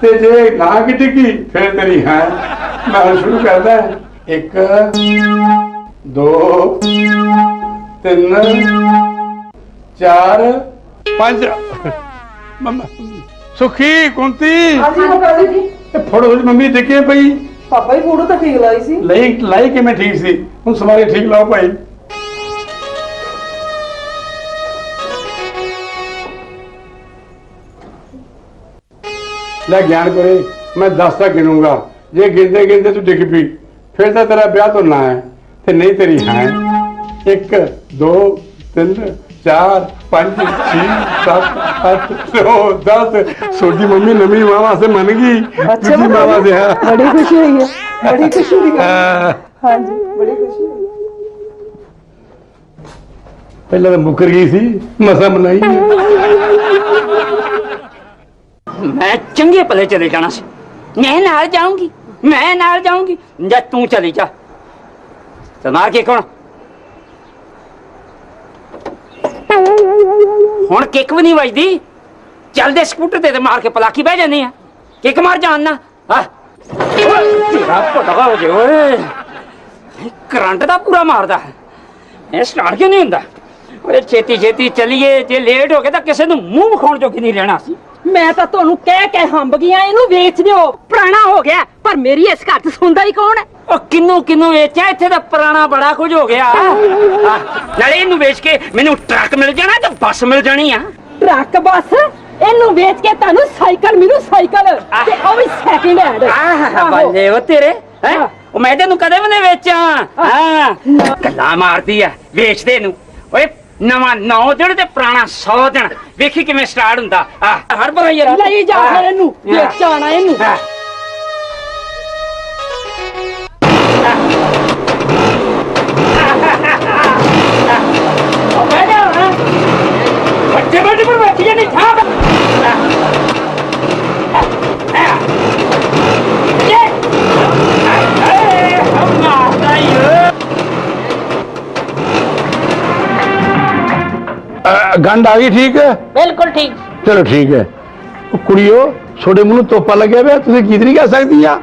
ਤੇ ਜੇ ਨਾ ਕਿ ਡਿੱਗੀ, ਫਿਰ ਤੇਰੀ ਹਾਂ। ਮੈਂ ਹੁਣ ਸ਼ੁਰੂ ਕਰਦਾ। ਇੱਕ ਦੋ ਤਿੰਨ ਚਾਰ। ਪੰਜ। ਮੰਮਾ ਸੁਖੀ ਕੁੰਤੀ। ਹਾਂਜੀ ਬਾਬਾ ਜੀ ਇਹ ਫੋਟੋ ਤੁਹਾਡੀ ਮੰਮੀ ਦੇਖੇ ਪਈ ਪਾਪਾ ਹੀ ਫੋਟੋ ਤਾਂ ਠੀਕ ਲਾਈ ਸੀ। ਲਈ ਲਾਈ ਕਿਵੇਂ ਠੀਕ ਸੀ? ਹੁਣ ਸਮਾਰੇ ਠੀਕ ਲਾਓ ਭਾਈ। ਲੈ ਗਿਆਨ ਕਰੇ ਮੈਂ 10 ਤੱਕ ਗਿਣੂੰਗਾ। ਜੇ ਗਿਣਦੇ ਗਿਣਦੇ ਤੂੰ ਡਿੱਗ ਪਈ। ਫਿਰ ਤਾਂ ਤੇਰਾ ਵਿਆਹ ਤੋਂ ਨਾ ਹੈ ਤੇ ਨਹੀਂ ਤੇਰੀ ਹੈ। 1 2 3 4 5 6 7 8 9 10 ਛੋਟੀ ਮੰਮੀ ਨਵੀਂ ਮਾਂ ਵਾਸਤੇ ਮੰਨ ਗਈ। ਦੂਜੀ ਮਾਂ ਵਾਸਤੇ ਹਾਂ। ਬੜੀ ਖੁਸ਼ੀ ਹੋਈ ਹੈ। ਬੜੀ ਖੁਸ਼ੀ ਗੱਲ ਹਾਂ। ਹਾਂਜੀ ਬੜੀ ਖੁਸ਼ੀ ਹੋਈ ਪਹਿਲਾਂ ਤਾਂ ਮੁੱਕਰ ਗਈ ਸੀ ਮਸਾ ਮਨਾਈ ਹੈ। ਮੈਂ ਚੰਗੇ ਭਲੇ ਚਲੇ ਜਾਣਾ ਸੀ। ਮੈਂ ਨਾਲ ਜਾਊਂਗੀ। ਮੈਂ ਨਾਲ ਜਾਊਂਗੀ। ਜਾਂ, ਤੂੰ ਚਲੀ ਜਾ। ਤੇ ਮਾਰ ਕੇ ਕੌਣ? ਹੁਣ ਕਿੱਕ ਵੀ ਨਹੀਂ ਵੱਜਦੀ। ਚੱਲਦੇ ਸਕੂਟਰ ਤੇ ਤੇ ਮਾਰ ਕੇ ਪਲਾਕੀ ਬਹਿ ਜਾਂਦੀ ਆ। ਕਿੱਕ ਮਾਰ ਜਾਣ ਨਾ। ਆ। ਤੇਰਾ ਪਟਵਾ ਹੋ ਜੇ ਓਏ। ਕਰੰਟ ਦਾ ਪੂਰਾ ਮਾਰਦਾ ਇਹ ਸਟਾਰਟ ਕਿਉਂ ਨਹੀਂ ਹੁੰਦਾ? ਓਏ ਛੇਤੀ ਛੇਤੀ ਚਲੀਏ। ਜੇ ਲੇਟ ਹੋ ਗਏ ਤਾਂ ਕਿਸੇ ਨੂੰ ਮੂੰਹ ਵਿਖਾਉਣ ਜੋਗੀ ਨਹੀਂ ਰਹਿਣਾ ਸੀ ਮੈਂ ਤਾਂ ਤੁਹਾਨੂੰ ਕਹਿ ਕੇ ਹੰਬ ਗਿਆ ਇਹਨੂੰ ਵੇਚ ਦਿਓ। ਪੁਰਾਣਾ ਹੋ ਗਿਆ ਪਰ ਮੇਰੀ ਇਸ ਘਰ 'ਚ ਸੁਣਦਾ ਹੀ ਕੌਣ ਹੈ? ਉਹ ਕਿੰਨੂੰ ਕਿੰਨੂੰ ਵੇਚਿਆ ਇੱਥੇ ਤਾਂ ਪੁਰਾਣਾ ਬੜਾ ਕੁਝ ਹੋ ਗਿਆ। ਆਹ, ਨਾਲੇ ਇਹਨੂੰ ਵੇਚ ਕੇ ਮੈਨੂੰ ਟਰੱਕ ਮਿਲ ਜਾਣਾ ਤੇ ਬੱਸ ਮਿਲ ਜਾਣੀ ਆ। Truck bus? ਇਹਨੂੰ ਵੇਚ ਕੇ ਤੁਹਾਨੂੰ ਸਾਈਕਲ ਮਿਲੂ ਸਾਈਕਲ। ਤੇ ਉਹ ਵੀ ਸੈਕਿੰਡ ਹੈਂਡ ਆਹ ਬੱਲੇ ਉਹ ਤੇਰੇ ਹੈ? ਆਹ। ਉਹ ਮੈਂ ਤੈਨੂੰ ਕਦੇ ਵੀ ਨਹੀਂ ਵੇਚਾਂ ਹਾਂ। ਗੱਲਾਂ ਮਾਰਦੀ ਆ ਵੇਚਦੇ ਨੂੰ ਓਏ ਨਵਾਂ 9 ਦਿਨ ਤੇ ਪੁਰਾਣਾ 100 ਦਿਨ। ਵੇਖੀ ਕਿਵੇਂ ਸਟਾਰਟ ਹੁੰਦਾ। ਆ ਹਰ ਬੜਾ ਯਾਰ ਲਈ ਜਾ ਫਿਰ ਇਹਨੂੰ ਵੇਚ ਆਣਾ ਇਹਨੂੰ। ਹਾਂ। ਉਹ ਬਹਿ ਜਾ ਹੁਣ। ਵੱਡੇ ਵੱਡੇ ਪਰ ਬੈਠੀ ਨਹੀਂ ਥਾਂ ਗੰਢ ਆ ਗਈ ਠੀਕ ਹੈ? ਬਿਲਕੁਲ ਠੀਕ। ਚਲੋ ਠੀਕ ਹੈ। ਉਹ ਕੁੜੀਓ ਛੋੜੇ ਮੂੰਹ ਨੂੰ ਤੋਪਾ ਲੱਗਿਆ ਹੋਇਆ ਤੁਸੀਂ ਗੀਤ ਨਹੀਂ ਗਾ ਸਕਦੀਆਂ?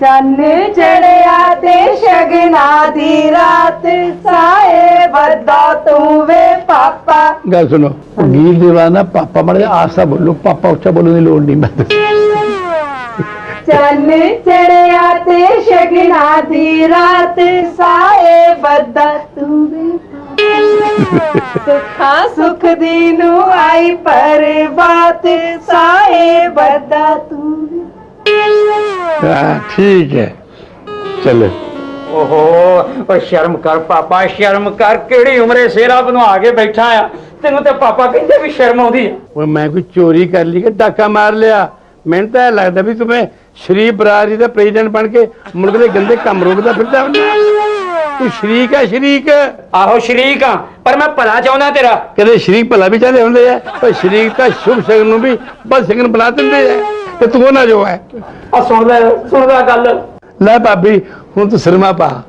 ਚੰਨ ਚੜਿਆ ਤੇ ਸ਼ਗਨਾ ਦੀ ਰਾਤ ਸਾਏ ਬੱਦਾ ਤੂੰ ਵੇ ਪਾਪਾ। ਗੱਲ ਸੁਣੋ ਗੀਤ ਦੇ ਬਾਅਦ ਨਾ ਪਾਪਾ ਮੜੇ ਆਸਾ ਬੋਲੋ ਪਾਪਾ ਉੱਚਾ ਬੋਲਣ ਦੀ ਲੋੜ ਨਹੀਂ ਮੈਂ ਚੰਨ ਚੜਿਆ ਤੇ ਸ਼ਗਨਾ ਦੀ ਰਾਤ ਸਾਏ ਬੱਦਾ ਤੂੰ ਵੇ ਸੁਖਾਂ ਸੁਖ ਦੀ ਨੂੰ ਆਈ ਪਰਬਾਤ ਸਾਏ ਬੱਦਾ ਤੂੰ। ਵੇ ਹਾਂ ਠੀਕ ਹੈ। ਚਲੋ। ਓਹੋ ਓ ਸ਼ਰਮ ਕਰ ਪਾਪਾ ਸ਼ਰਮ ਕਰ। ਕਿਹੜੀ ਉਮਰੇ ਸੇਰਾ ਬਣਵਾ ਕੇ ਬੈਠਾ ਆ? ਤੈਨੂੰ ਤੇ ਪਾਪਾ ਕਹਿੰਦੇ ਵੀ ਸ਼ਰਮ ਆਉਂਦੀ ਆ। ਉਹ ਮੈਂ ਕੋਈ ਚੋਰੀ ਕਰ ਲਈ ਕਿ ਡਾਕਾ ਮਾਰ ਲਿਆ? ਮੈਨੂੰ ਤਾਂ ਇਹ ਲੱਗਦਾ ਵੀ ਤੁਮੇ ਸ਼ਰੀਫ ਬਰਾਦਰੀ ਦਾ ਪ੍ਰੈਜ਼ੀਡੈਂਟ ਬਣ ਕੇ ਮੁਲਕ ਦੇ ਗੰਦੇ ਕੰਮ ਰੋਕਦਾ ਫਿਰਦਾ ਹੁੰਦਾ। ਤੂੰ ਸ਼ਰੀਕ ਹੈ ਸ਼ਰੀਕ? ਆਹੋ ਸ਼ਰੀਕ ਆ। ਪਰ ਮੈਂ ਭਲਾ ਚਾਹੁੰਦਾ ਤੇਰਾ। ਕਦੇ ਸ਼ਰੀਕ ਭਲਾ ਵੀ ਚਾਹਦੇ ਹੁੰਦੇ ਆ? ਪਰ ਸ਼ਰੀਕ ਤਾਂ ਸ਼ੁਭ ਸ਼ਗਨ ਨੂੰ ਵੀ ਬਦ ਸ਼ਗਨ ਬਣਾ ਦਿੰਦੇ ਆ। ਤੇ ਤੂੰ ਨਾ ਜੋ ਹੈ। ਆ ਸੁਣ ਲੈ ਸੁਣ ਲੈ ਗੱਲ। ਲੈ ਭਾਬੀ ਹੁਣ ਤੂੰ ਸਿਰਮਾ ਪਾ।